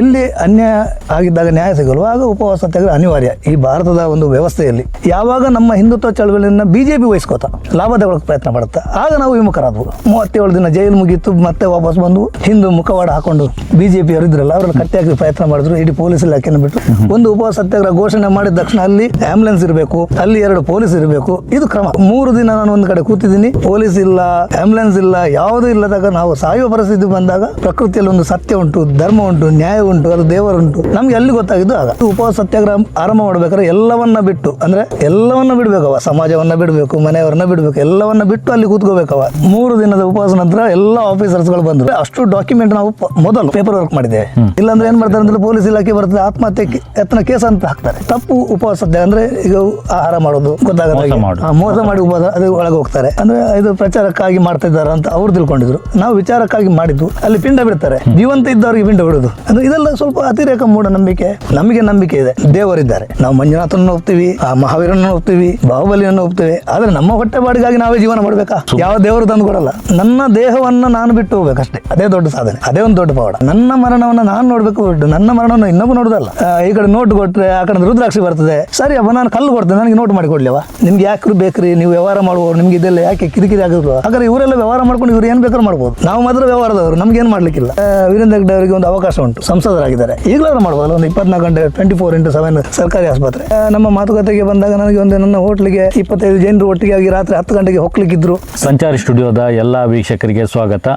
ಎಲ್ಲಿ ಅನ್ಯಾಯ ಆಗಿದ್ದಾಗ ನ್ಯಾಯ ಸಿಗಲು ಆಗ ಉಪವಾಸ ಸತ್ಯಾಗ್ರಹ ಅನಿವಾರ್ಯ ಈ ಭಾರತದ ಒಂದು ವ್ಯವಸ್ಥೆಯಲ್ಲಿ. ಯಾವಾಗ ನಮ್ಮ ಹಿಂದುತ್ವ ಚಳವಳಿಯನ್ನ ಬಿಜೆಪಿ ವಹಿಸ್ಕೋತ ಲಾಭ ತಗೊಳಕ್ ಪ್ರಯತ್ನ ಮಾಡುತ್ತೆ ಆಗ ನಾವು ವಿಮುಖರಾದ್ವು. ಮೂವತ್ತೇಳು ದಿನ ಜೈಲು ಮುಗಿತು, ಮತ್ತೆ ವಾಪಸ್ ಬಂದು ಹಿಂದೂ ಮುಖವಾಡ ಹಾಕೊಂಡು ಬಿಜೆಪಿ ಇದ್ರಲ್ಲ, ಅವರನ್ನು ಕಟ್ಟಿ ಹಾಕಿ ಪ್ರಯತ್ನ ಮಾಡಿದ್ರು, ಇಡೀ ಪೊಲೀಸ್ ಇಲಾಖೆಯನ್ನು ಬಿಟ್ಟು. ಒಂದು ಉಪವಾಸ ಸತ್ಯಾಗ್ರಹ ಘೋಷಣೆ ಮಾಡಿದ ತಕ್ಷಣ ಅಲ್ಲಿ ಆಂಬುಲೆನ್ಸ್ ಇರಬೇಕು, ಅಲ್ಲಿ ಎರಡು ಪೊಲೀಸ್ ಇರಬೇಕು, ಇದು ಕ್ರಮ. ಮೂರು ದಿನ ನಾನು ಒಂದು ಕಡೆ ಕೂತಿದ್ದೀನಿ, ಪೊಲೀಸ್ ಇಲ್ಲ ಆಂಬುಲೆನ್ಸ್ ಇಲ್ಲ, ಯಾವುದೂ ಇಲ್ಲದಾಗ ನಾವು ಸಾಯುವ ಪರಿಸ್ಥಿತಿ ಬಂದಾಗ ಪ್ರಕೃತಿಯಲ್ಲಿ ಒಂದು ಸತ್ಯ ಉಂಟು, ಧರ್ಮ ಉಂಟು, ನ್ಯಾಯ ಉಂಟು ಅದು ದೇವರುಂಟು ನಮ್ಗೆ ಎಲ್ಲಿ ಗೊತ್ತಾಗಿದ್ದು ಆಗ. ಉಪವಾಸ ಸತ್ಯಾಗ್ರಹ ಆರಂಭ ಮಾಡ್ಬೇಕಾದ್ರೆ ಎಲ್ಲವನ್ನ ಬಿಟ್ಟು ಅಂದ್ರೆ ಎಲ್ಲವನ್ನ ಬಿಡ್ಬೇಕವ. ಸಮಾಜವನ್ನ ಬಿಡಬೇಕು ಮನೆಯವರನ್ನ ಬಿಡಬೇಕು ಎಲ್ಲವನ್ನ ಬಿಟ್ಟು ಅಲ್ಲಿ ಕೂತ್ಕೋಬೇಕವ. ಮೂರು ದಿನದ ಉಪವಾಸ ನಂತರ ಎಲ್ಲ ಆಫೀಸರ್ಸ್ಗಳು ಬಂದ್ರು. ಅಷ್ಟು ಡಾಕ್ಯುಮೆಂಟ್ ನಾವು ಮೊದಲು ಪೇಪರ್ ವರ್ಕ್ ಮಾಡಿದೆ. ಇಲ್ಲಾಂದ್ರೆ ಏನ್ ಮಾಡ್ತಾರೆ ಅಂದ್ರೆ ಪೊಲೀಸ್ ಇಲಾಖೆ ಬರ್ತದೆ ಆತ್ಮಹತ್ಯೆ ಎತ್ತನ ಯತ್ನ ಕೇಸ್ ಅಂತ ಹಾಕ್ತಾರೆ. ತಪ್ಪು ಉಪವಾಸ ಸತ್ಯ ಅಂದ್ರೆ ಈಗ ಆಹಾರ ಮಾಡೋದು ಗೊತ್ತಾಗದ ಮಾಡೋದು. ಮೋಸ ಮಾಡಿ ಉಪವಾಸ ಅದು ಒಳಗೆ ಹೋಗ್ತಾರೆ. ಅಂದ್ರೆ ಇದು ಪ್ರಚಾರಕ್ಕಾಗಿ ಮಾಡ್ತಾ ಇದ್ದಾರೆ ಅಂತ ಅವ್ರು ತಿಳ್ಕೊಂಡಿದ್ರು. ನಾವು ವಿಚಾರಕ್ಕಾಗಿ ಮಾಡಿದ್ದು ಅಲ್ಲಿ ಪಿಂಡ ಬಿಡ್ತಾರೆ. ಜೀವಂತ ಇದ್ದವರಿಗೆ ಪಿಂಡ ಬಿಡೋದು. ಅಂದ್ರೆ ಇದೆಲ್ಲ ಸ್ವಲ್ಪ ಅತಿರೇಕ ಮೂಢನಂಬಿಕೆ. ನಮಗೆ ನಂಬಿಕೆ ಇದೆ. ದೇವರಿದ್ದಾರೆ. ನಾವು ಮಂಜುನಾಥನ ಹೋಗ್ತೀವಿ ಆ ಮಹಾವೀರನ ಹೋಗ್ತೀವಿ ಬಾಹುಬಲಿಯನ್ನು ಹೋಗ್ತೀವಿ ಆದ್ರೆ ನಮ್ಮ ಹೊಟ್ಟೆ ಬಾಡಿಗಾಗಿ ನಾವೇ ಜೀವನ ಮಾಡ್ಬೇಕಾ? ಯಾವ ದೇವರು ತಂದು ಕೊಡಲ್ಲ. ನನ್ನ ದೇಹವನ್ನ ನಾನು ಬಿಟ್ಟು ಹೋಗ್ಬೇಕಷ್ಟೇ. ಅದೇ ದೊಡ್ಡ ಸಾಧನೆ. ಅದೇ ಒಂದು ದೊಡ್ಡ ಪವಾಡ. ನನ್ನ ಮರಣವನ್ನ ನಾನು ನೋಡ್ಬೇಕು ಬಿಟ್ಟು ನನ್ನ ಮರಣವನ್ನು ಇನ್ನೊಬ್ಬ ನೋಡುದಲ್ಲ. ಈ ಕಡೆ ನೋಟ್ ಕೊಟ್ಟರೆ ಆ ಕಡೆ ರುದ್ರಾಕ್ಷಿ ಬರ್ತದೆ. ಸರಿ ಅಪ್ಪ ನಾನು ಕಲ್ಲು ಕೊಡ್ತೇನೆ. ನನಗೆ ನೋಟ್ ಮಾಡಿ ಕೊಡ್ಲಿವ ನಿಮ್ಗೆ ಯಾಕ್ರು ಬೇಕ್ರಿ? ನೀವು ವ್ಯವಹಾರ ಮಾಡುವವರು ನಿಮ್ಗೆ ಇದೆಲ್ಲ ಯಾಕೆ ಕಿರಿಕಿರಿ ಆಗಿದ್ರು ಹಾಗಾದ್ರೆ ಇವರೆಲ್ಲ ವ್ಯವಹಾರ ಮಾಡ್ಕೊಂಡು ಇವ್ರು ಏನ್ ಬೇಕಾದ್ರೂ ಮಾಡ್ಬೋದು. ನಾವು ಮಾತ್ರ ವ್ಯವಹಾರದವರು. ನಮ್ಗೆ ಏನ್ ಮಾಡ್ಲಿಕ್ಕಿಲ್ಲ. ವೀರೇಂದ್ರ ಹೆಗ್ಡೆ ಅವರಿಗೆ ಒಂದು ಅವಕಾಶ ಉಂಟು. ಸಂಸದರಾಗಿದ್ದಾರೆ. ಈಗಲಾದ್ರೂ ಮಾಡ್ಬೋದಲ್ಲ? ಒಂದು ಇಪ್ಪತ್ನಾಲ್ಕು ಗಂಟೆ ಟ್ವೆಂಟಿ ಫೋರ್ ಇಂಟು ಸೆವೆನ್ ಸರ್ಕಾರಿ ಆಸ್ಪತ್ರೆ. ನಮ್ಮ ಮಾತುಕತೆಗೆ ಬಂದಾಗ ನನಗೆ ಒಂದು ನನ್ನ ಹೋಟ್ಲಿಗೆ ಇಪ್ಪತ್ತೈದು ಜನರು ಒಟ್ಟಿಗೆ ಆಗಿ ರಾತ್ರಿ ಹತ್ತು ಗಂಟೆಗೆ ಹೋಗ್ಲಿಕ್ಕಿದ್ರು. ಸಂಚಾರಿ ಸ್ಟುಡಿಯೋದ ಎಲ್ಲ ವೀಕ್ಷಕರಿಗೆ ಸ್ವಾಗತ.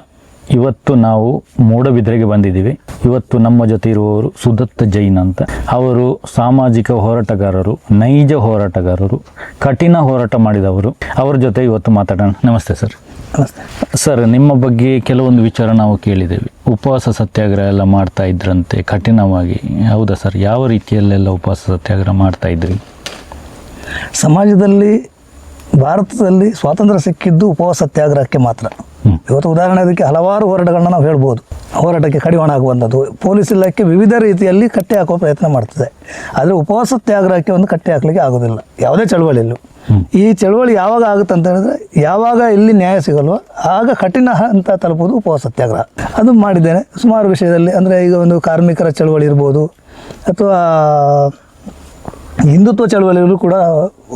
ಇವತ್ತು ನಾವು ಮೂಡಬಿದ್ರೆಗೆ ಬಂದಿದ್ದೀವಿ. ಇವತ್ತು ನಮ್ಮ ಜೊತೆ ಇರುವವರು ಸುದತ್ತ ಜೈನ್ ಅಂತ. ಅವರು ಸಾಮಾಜಿಕ ಹೋರಾಟಗಾರರು, ನೈಜ ಹೋರಾಟಗಾರರು, ಕಠಿಣ ಹೋರಾಟ ಮಾಡಿದವರು. ಅವರ ಜೊತೆ ಇವತ್ತು ಮಾತಾಡೋಣ. ನಮಸ್ತೆ ಸರ್. ಸರ್, ನಿಮ್ಮ ಬಗ್ಗೆ ಕೆಲವೊಂದು ವಿಚಾರ ನಾವು ಕೇಳಿದ್ದೇವೆ. ಉಪವಾಸ ಸತ್ಯಾಗ್ರಹ ಎಲ್ಲ ಮಾಡ್ತಾ ಇದ್ರಂತೆ, ಕಠಿಣವಾಗಿ. ಹೌದಾ ಸರ್? ಯಾವ ರೀತಿಯಲ್ಲೆಲ್ಲ ಉಪವಾಸ ಸತ್ಯಾಗ್ರಹ ಮಾಡ್ತಾ ಇದ್ರಿ? ಸಮಾಜದಲ್ಲಿ ಭಾರತದಲ್ಲಿ ಸ್ವಾತಂತ್ರ್ಯ ಸಿಕ್ಕಿದ್ದು ಉಪವಾಸ ಸತ್ಯಾಗ್ರಹಕ್ಕೆ ಮಾತ್ರ. ಇವತ್ತು ಉದಾಹರಣೆ ಅದಕ್ಕೆ ಹಲವಾರು ಹೋರಾಟಗಳನ್ನ ನಾವು ಹೇಳ್ಬೋದು. ಹೋರಾಟಕ್ಕೆ ಕಡಿವಾಣ ಆಗುವಂಥದ್ದು. ಪೊಲೀಸ್ ಇಲಾಖೆ ವಿವಿಧ ರೀತಿಯಲ್ಲಿ ಕಟ್ಟೆ ಹಾಕುವ ಪ್ರಯತ್ನ ಮಾಡ್ತದೆ. ಆದರೆ ಉಪವಾಸ ಸತ್ಯಾಗ್ರಹಕ್ಕೆ ಒಂದು ಕಟ್ಟೆ ಹಾಕಲಿಕ್ಕೆ ಆಗೋದಿಲ್ಲ. ಯಾವುದೇ ಚಳವಳಿಯಲ್ಲೂ ಈ ಚಳವಳಿ ಯಾವಾಗ ಆಗುತ್ತೆ ಅಂತ ಹೇಳಿದ್ರೆ ಯಾವಾಗ ಇಲ್ಲಿ ನ್ಯಾಯ ಸಿಗಲ್ವೋ ಆಗ ಕಠಿಣ ಹಂತ ತಲುಪುವುದು ಉಪವಾಸ ಸತ್ಯಾಗ್ರಹ ಅದು ಮಾಡಿದ್ದೇನೆ. ಸುಮಾರು ವಿಷಯದಲ್ಲಿ ಅಂದರೆ ಈಗ ಒಂದು ಕಾರ್ಮಿಕರ ಚಳವಳಿ ಇರ್ಬೋದು. ಅಥವಾ ಹಿಂದುತ್ವ ಚಳವಳಿಯಲ್ಲೂ ಕೂಡ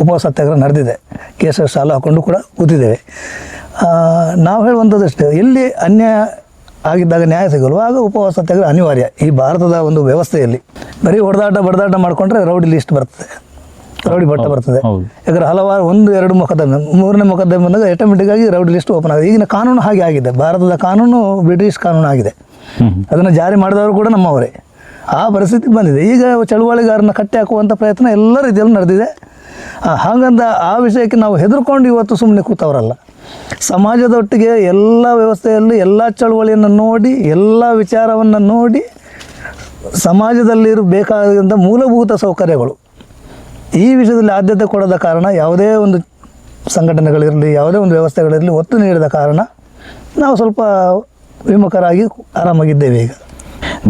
ಉಪವಾಸ ಸತ್ಯಾಗ್ರಹ ನಡೆದಿದೆ. ಕೇಸರ ಸಾಲು ಹಾಕೊಂಡು ಕೂಡ ಕೂತಿದ್ದೇವೆ. ನಾವು ಹೇಳುವಂಥದ್ದಷ್ಟೇ ಎಲ್ಲಿ ಅನ್ಯಾಯ ಆಗಿದ್ದಾಗ ನ್ಯಾಯ ಸಿಗಲ್ವೋ ಆಗ ಉಪವಾಸ ಸತ್ಯಾಗ್ರಹ ಅನಿವಾರ್ಯ. ಈ ಭಾರತದ ಒಂದು ವ್ಯವಸ್ಥೆಯಲ್ಲಿ ಬರೀ ಹೊಡೆದಾಟ ಬಡದಾಟ ಮಾಡಿಕೊಂಡ್ರೆ ರೌಡಿ ಲಿಸ್ಟ್ ಬರ್ತದೆ. ರೌಡಿ ಬಟ್ಟ ಬರ್ತದೆ. ಯಾಕಂದ್ರೆ ಹಲವಾರು ಒಂದು ಎರಡು ಮೊಕದ್ದಮೆ ಮೂರನೇ ಮೊಕದ್ದಮೆ ಬಂದಾಗ ಆಟೋಮೆಟಿಕ್ ಆಗಿ ರೌಡಿ ಲಿಸ್ಟ್ ಓಪನ್ ಆಗಿದೆ. ಈಗಿನ ಕಾನೂನು ಹಾಗೆ ಆಗಿದೆ. ಭಾರತದ ಕಾನೂನು ಬ್ರಿಟಿಷ್ ಕಾನೂನು ಆಗಿದೆ. ಅದನ್ನು ಜಾರಿ ಮಾಡಿದವರು ಕೂಡ ನಮ್ಮವರೇ. ಆ ಪರಿಸ್ಥಿತಿ ಬಂದಿದೆ. ಈಗ ಚಳುವಳಿಗಾರನ ಕಟ್ಟಿ ಹಾಕುವಂಥ ಪ್ರಯತ್ನ ಎಲ್ಲ ರೀತಿಯಲ್ಲೂ ನಡೆದಿದೆ. ಹಾಗಂದ ಆ ವಿಷಯಕ್ಕೆ ನಾವು ಹೆದರ್ಕೊಂಡು ಇವತ್ತು ಸುಮ್ಮನೆ ಕೂತವರಲ್ಲ. ಸಮಾಜದೊಟ್ಟಿಗೆ ಎಲ್ಲ ವ್ಯವಸ್ಥೆಯಲ್ಲಿ ಎಲ್ಲ ಚಳುವಳಿಯನ್ನು ನೋಡಿ, ಎಲ್ಲ ವಿಚಾರವನ್ನು ನೋಡಿ ಸಮಾಜದಲ್ಲಿರಬೇಕಾದಂಥ ಮೂಲಭೂತ ಸೌಕರ್ಯಗಳು. ಈ ವಿಷಯದಲ್ಲಿ ಆದ್ಯತೆ ಕೊಡದ ಕಾರಣ ಯಾವುದೇ ಒಂದು ಸಂಘಟನೆಗಳಿರಲಿ, ಯಾವುದೇ ಒಂದು ವ್ಯವಸ್ಥೆಗಳಿರಲಿ ಒತ್ತು ನೀಡಿದ ಕಾರಣ ನಾವು ಸ್ವಲ್ಪ ವಿಮುಖರಾಗಿ ಆರಾಮಾಗಿದ್ದೇವೆ ಈಗ.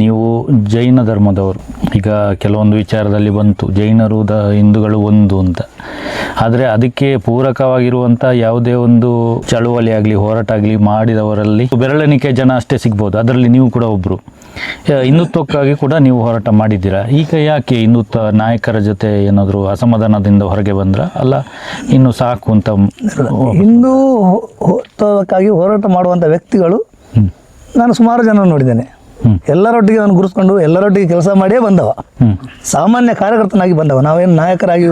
ನೀವು ಜೈನ ಧರ್ಮದವರು. ಈಗ ಕೆಲವೊಂದು ವಿಚಾರದಲ್ಲಿ ಬಂತು ಜೈನರು ದ ಹಿಂದೂಗಳು ಒಂದು ಅಂತ. ಆದರೆ ಅದಕ್ಕೆ ಪೂರಕವಾಗಿರುವಂಥ ಯಾವುದೇ ಒಂದು ಚಳುವಳಿ ಆಗಲಿ ಹೋರಾಟ ಆಗಲಿ ಮಾಡಿದವರಲ್ಲಿ ಬೆರಳೆಣಿಕೆ ಜನ ಅಷ್ಟೇ ಸಿಗ್ಬೋದು. ಅದರಲ್ಲಿ ನೀವು ಕೂಡ ಒಬ್ಬರು ಹಿಂದುತ್ವಕ್ಕಾಗಿ ಕೂಡ ನೀವು ಹೋರಾಟ ಮಾಡಿದ್ದೀರಾ? ಈಗ ಯಾಕೆ ಹಿಂದುತ್ವ ನಾಯಕರ ಜೊತೆ ಏನಾದರೂ ಅಸಮಾಧಾನದಿಂದ ಹೊರಗೆ ಬಂದ್ರ? ಅಲ್ಲ ಇನ್ನು ಸಾಕು ಅಂತ ಹಿಂದೂ ಹೋರಾಟ ಮಾಡುವಂಥ ವ್ಯಕ್ತಿಗಳು ನಾನು ಸುಮಾರು ಜನ ನೋಡಿದ್ದೇನೆ. ಎಲ್ಲರೊಟ್ಟಿಗೆ ಅವನು ಗುರುಸ್ಕೊಂಡು ಎಲ್ಲರೊಟ್ಟಿಗೆ ಕೆಲಸ ಮಾಡಿಯೇ ಬಂದವ. ಸಾಮಾನ್ಯ ಕಾರ್ಯಕರ್ತನಾಗಿ ಬಂದವ. ನಾವೇನು ನಾಯಕರಾಗಿ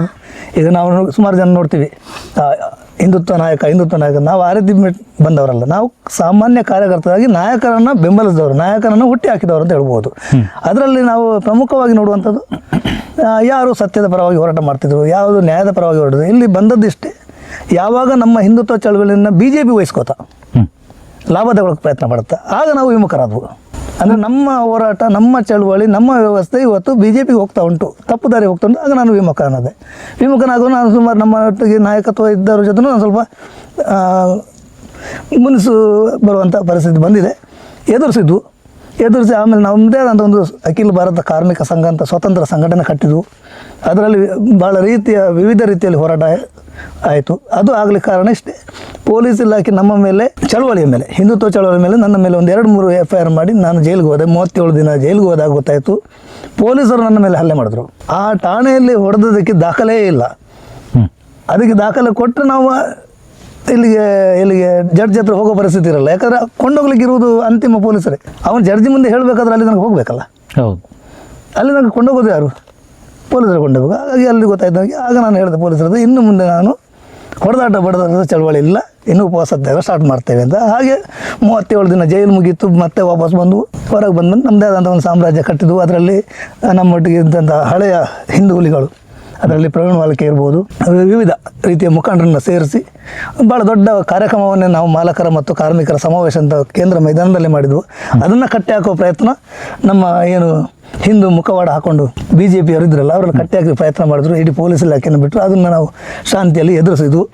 ಈಗ ನಾವು ಸುಮಾರು ಜನ ನೋಡ್ತೀವಿ. ಹಿಂದುತ್ವ ನಾಯಕ ಹಿಂದುತ್ವ ನಾಯಕ. ನಾವು ಆ ರೀತಿ ಬಂದವರಲ್ಲ. ನಾವು ಸಾಮಾನ್ಯ ಕಾರ್ಯಕರ್ತರಾಗಿ ನಾಯಕರನ್ನ ಬೆಂಬಲಿಸಿದವರು ನಾಯಕರನ್ನು ಹುಟ್ಟಿ ಹಾಕಿದವರು ಅಂತ ಹೇಳ್ಬೋದು. ಅದರಲ್ಲಿ ನಾವು ಪ್ರಮುಖವಾಗಿ ನೋಡುವಂಥದ್ದು ಯಾರು ಸತ್ಯದ ಪರವಾಗಿ ಹೋರಾಟ ಮಾಡ್ತಿದ್ರು ಯಾವುದು ನ್ಯಾಯದ ಪರವಾಗಿ ಹೋರಾಟ ಇಲ್ಲಿ ಬಂದದ್ದಿಷ್ಟೇ ಯಾವಾಗ ನಮ್ಮ ಹಿಂದುತ್ವ ಚಳವಳಿಯನ್ನು ಬಿ ಜೆ ಪಿ ವಹಿಸ್ಕೋತ ಲಾಭ ತಗೊಳಕ್ಕೆ ಪ್ರಯತ್ನ ಮಾಡುತ್ತೆ ಆಗ ನಾವು ವಿಮುಖರಾದವು. ಅಂದರೆ ನಮ್ಮ ಹೋರಾಟ, ನಮ್ಮ ಚಳುವಳಿ, ನಮ್ಮ ವ್ಯವಸ್ಥೆ ಇವತ್ತು ಬಿ ಜೆ ಪಿಗೆ ಹೋಗ್ತಾ ಉಂಟು. ತಪ್ಪು ದಾರಿ ಹೋಗ್ತಾ ಉಂಟು. ಆಗ ನಾನು ವಿಮುಖ ಅನ್ನೋದೆ. ವಿಮುಖನಾಗೋ ನಾನು ಸುಮಾರು ನಮ್ಮ ಒಟ್ಟಿಗೆ ನಾಯಕತ್ವ ಇದ್ದವ್ರ ಜೊತೆ ನಾನು ಸ್ವಲ್ಪ ಮುನಿಸು ಬರುವಂಥ ಪರಿಸ್ಥಿತಿ ಬಂದಿದೆ. ಎದುರಿಸಿದ್ವು. ಎದುರಿಸಿ ಆಮೇಲೆ ನಮ್ಮದೇ ಆದಂಥ ಒಂದು ಅಖಿಲ ಭಾರತ ಕಾರ್ಮಿಕ ಸಂಘ ಅಂತ ಸ್ವತಂತ್ರ ಸಂಘಟನೆ ಕಟ್ಟಿದ್ವು. ಅದರಲ್ಲಿ ಭಾಳ ರೀತಿಯ, ವಿವಿಧ ರೀತಿಯಲ್ಲಿ ಹೋರಾಟ ಆಯಿತು. ಅದು ಆಗ್ಲಿಕ್ಕೆ ಕಾರಣ ಇಷ್ಟೇ. ಪೊಲೀಸ್ ಇಲಾಖೆ ನಮ್ಮ ಮೇಲೆ ಚಳವಳಿಯ ಮೇಲೆ ಹಿಂದುತ್ವ ಚಳವಳಿ ಮೇಲೆ ನನ್ನ ಮೇಲೆ ಒಂದು ಎರಡು ಮೂರು ಎಫ್ ಐ ಆರ್ ಮಾಡಿ ನಾನು ಜೈಲಿಗೆ ಹೋದೆ. ಮೂವತ್ತೇಳು ದಿನ ಜೈಲಿಗೆ ಹೋದಾಗ ಗೊತ್ತಾಯಿತು ಪೊಲೀಸರು ನನ್ನ ಮೇಲೆ ಹಲ್ಲೆ ಮಾಡಿದ್ರು. ಆ ಠಾಣೆಯಲ್ಲಿ ಹೊಡೆದದಕ್ಕೆ ದಾಖಲೆ ಇಲ್ಲ. ಅದಕ್ಕೆ ದಾಖಲೆ ಕೊಟ್ಟರೆ ನಾವು ಇಲ್ಲಿಗೆ ಇಲ್ಲಿಗೆ ಜಡ್ಜ್ ಹತ್ರ ಹೋಗೋ ಪರಿಸ್ಥಿತಿ ಇರಲ್ಲ. ಯಾಕಂದ್ರೆ ಕೊಂಡೋಗ್ಲಿಕ್ಕೆ ಇರುವುದು ಅಂತಿಮ ಪೊಲೀಸರೇ. ಅವನು ಜಡ್ಜಿ ಮುಂದೆ ಹೇಳಬೇಕಾದ್ರೆ ಅಲ್ಲಿ ನನಗೆ ಹೋಗಬೇಕಲ್ಲ. ಹೌದು. ಅಲ್ಲಿ ನನಗೆ ಕೊಂಡೋಗೋದು ಯಾರು? ಪೊಲೀಸರು ಕೊಂಡೋಗ್ಬೇಕು ಹಾಗಾಗಿ ಅಲ್ಲಿ ಗೊತ್ತಾಯ್ತು ಆಗ ನಾನು ಹೇಳಿದೆ ಪೊಲೀಸರದ್ದು ಇನ್ನು ಮುಂದೆ ನಾನು ಹೊಡೆದಾಟ ಬಡದ ಚಳವಳಿ ಇಲ್ಲ. ಇನ್ನೂ ಉಪವಾಸ ಸತ್ಯಾಗ್ರಹ ಸ್ಟಾರ್ಟ್ ಮಾಡ್ತೇವೆ ಅಂತ. ಹಾಗೆ ಮೂವತ್ತೇಳು ದಿನ ಜೈಲು ಮುಗೀತು, ಮತ್ತೆ ವಾಪಸ್ ಬಂದು ಹೊರಗೆ ಬಂದು ನಮ್ಮದೇ ಆದಂಥ ಒಂದು ಸಾಮ್ರಾಜ್ಯ ಕಟ್ಟಿದ್ವು ಅದರಲ್ಲಿ ನಮ್ಮೊಟ್ಟಿಗೆ ಇದ್ದಂಥ ಹಳೆಯ ಹಿಂದೂಲಿಗಳು ಅದರಲ್ಲಿ ಪ್ರವೀಣ್ ವಾಲ್ಕೆ ಇರ್ಬೋದು. ವಿವಿಧ ರೀತಿಯ ಮುಖಂಡರನ್ನು ಸೇರಿಸಿ ಭಾಳ ದೊಡ್ಡ ಕಾರ್ಯಕ್ರಮವನ್ನೇ ನಾವು ಮಾಲಕರ ಮತ್ತು ಕಾರ್ಮಿಕರ ಸಮಾವೇಶ ಅಂತ ಕೇಂದ್ರ ಮೈದಾನದಲ್ಲಿ ಮಾಡಿದ್ವು. ಅದನ್ನು ಕಟ್ಟಿ ಹಾಕೋ ಪ್ರಯತ್ನ ನಮ್ಮ ಏನು ಹಿಂದೂ ಮುಖವಾಡ ಹಾಕೊಂಡು ಬಿ ಜೆ ಪಿಯವರು ಇದ್ರಲ್ಲ, ಅವರನ್ನು ಕಟ್ಟಿ ಹಾಕಿ ಪ್ರಯತ್ನ ಮಾಡಿದ್ರು. ಇಡೀ ಪೊಲೀಸ್ ಇಲಾಖೆಯನ್ನು ಬಿಟ್ಟರು ಅದನ್ನು ನಾವು ಶಾಂತಿಯಲ್ಲಿ ಎದುರಿಸಿದ್ವು.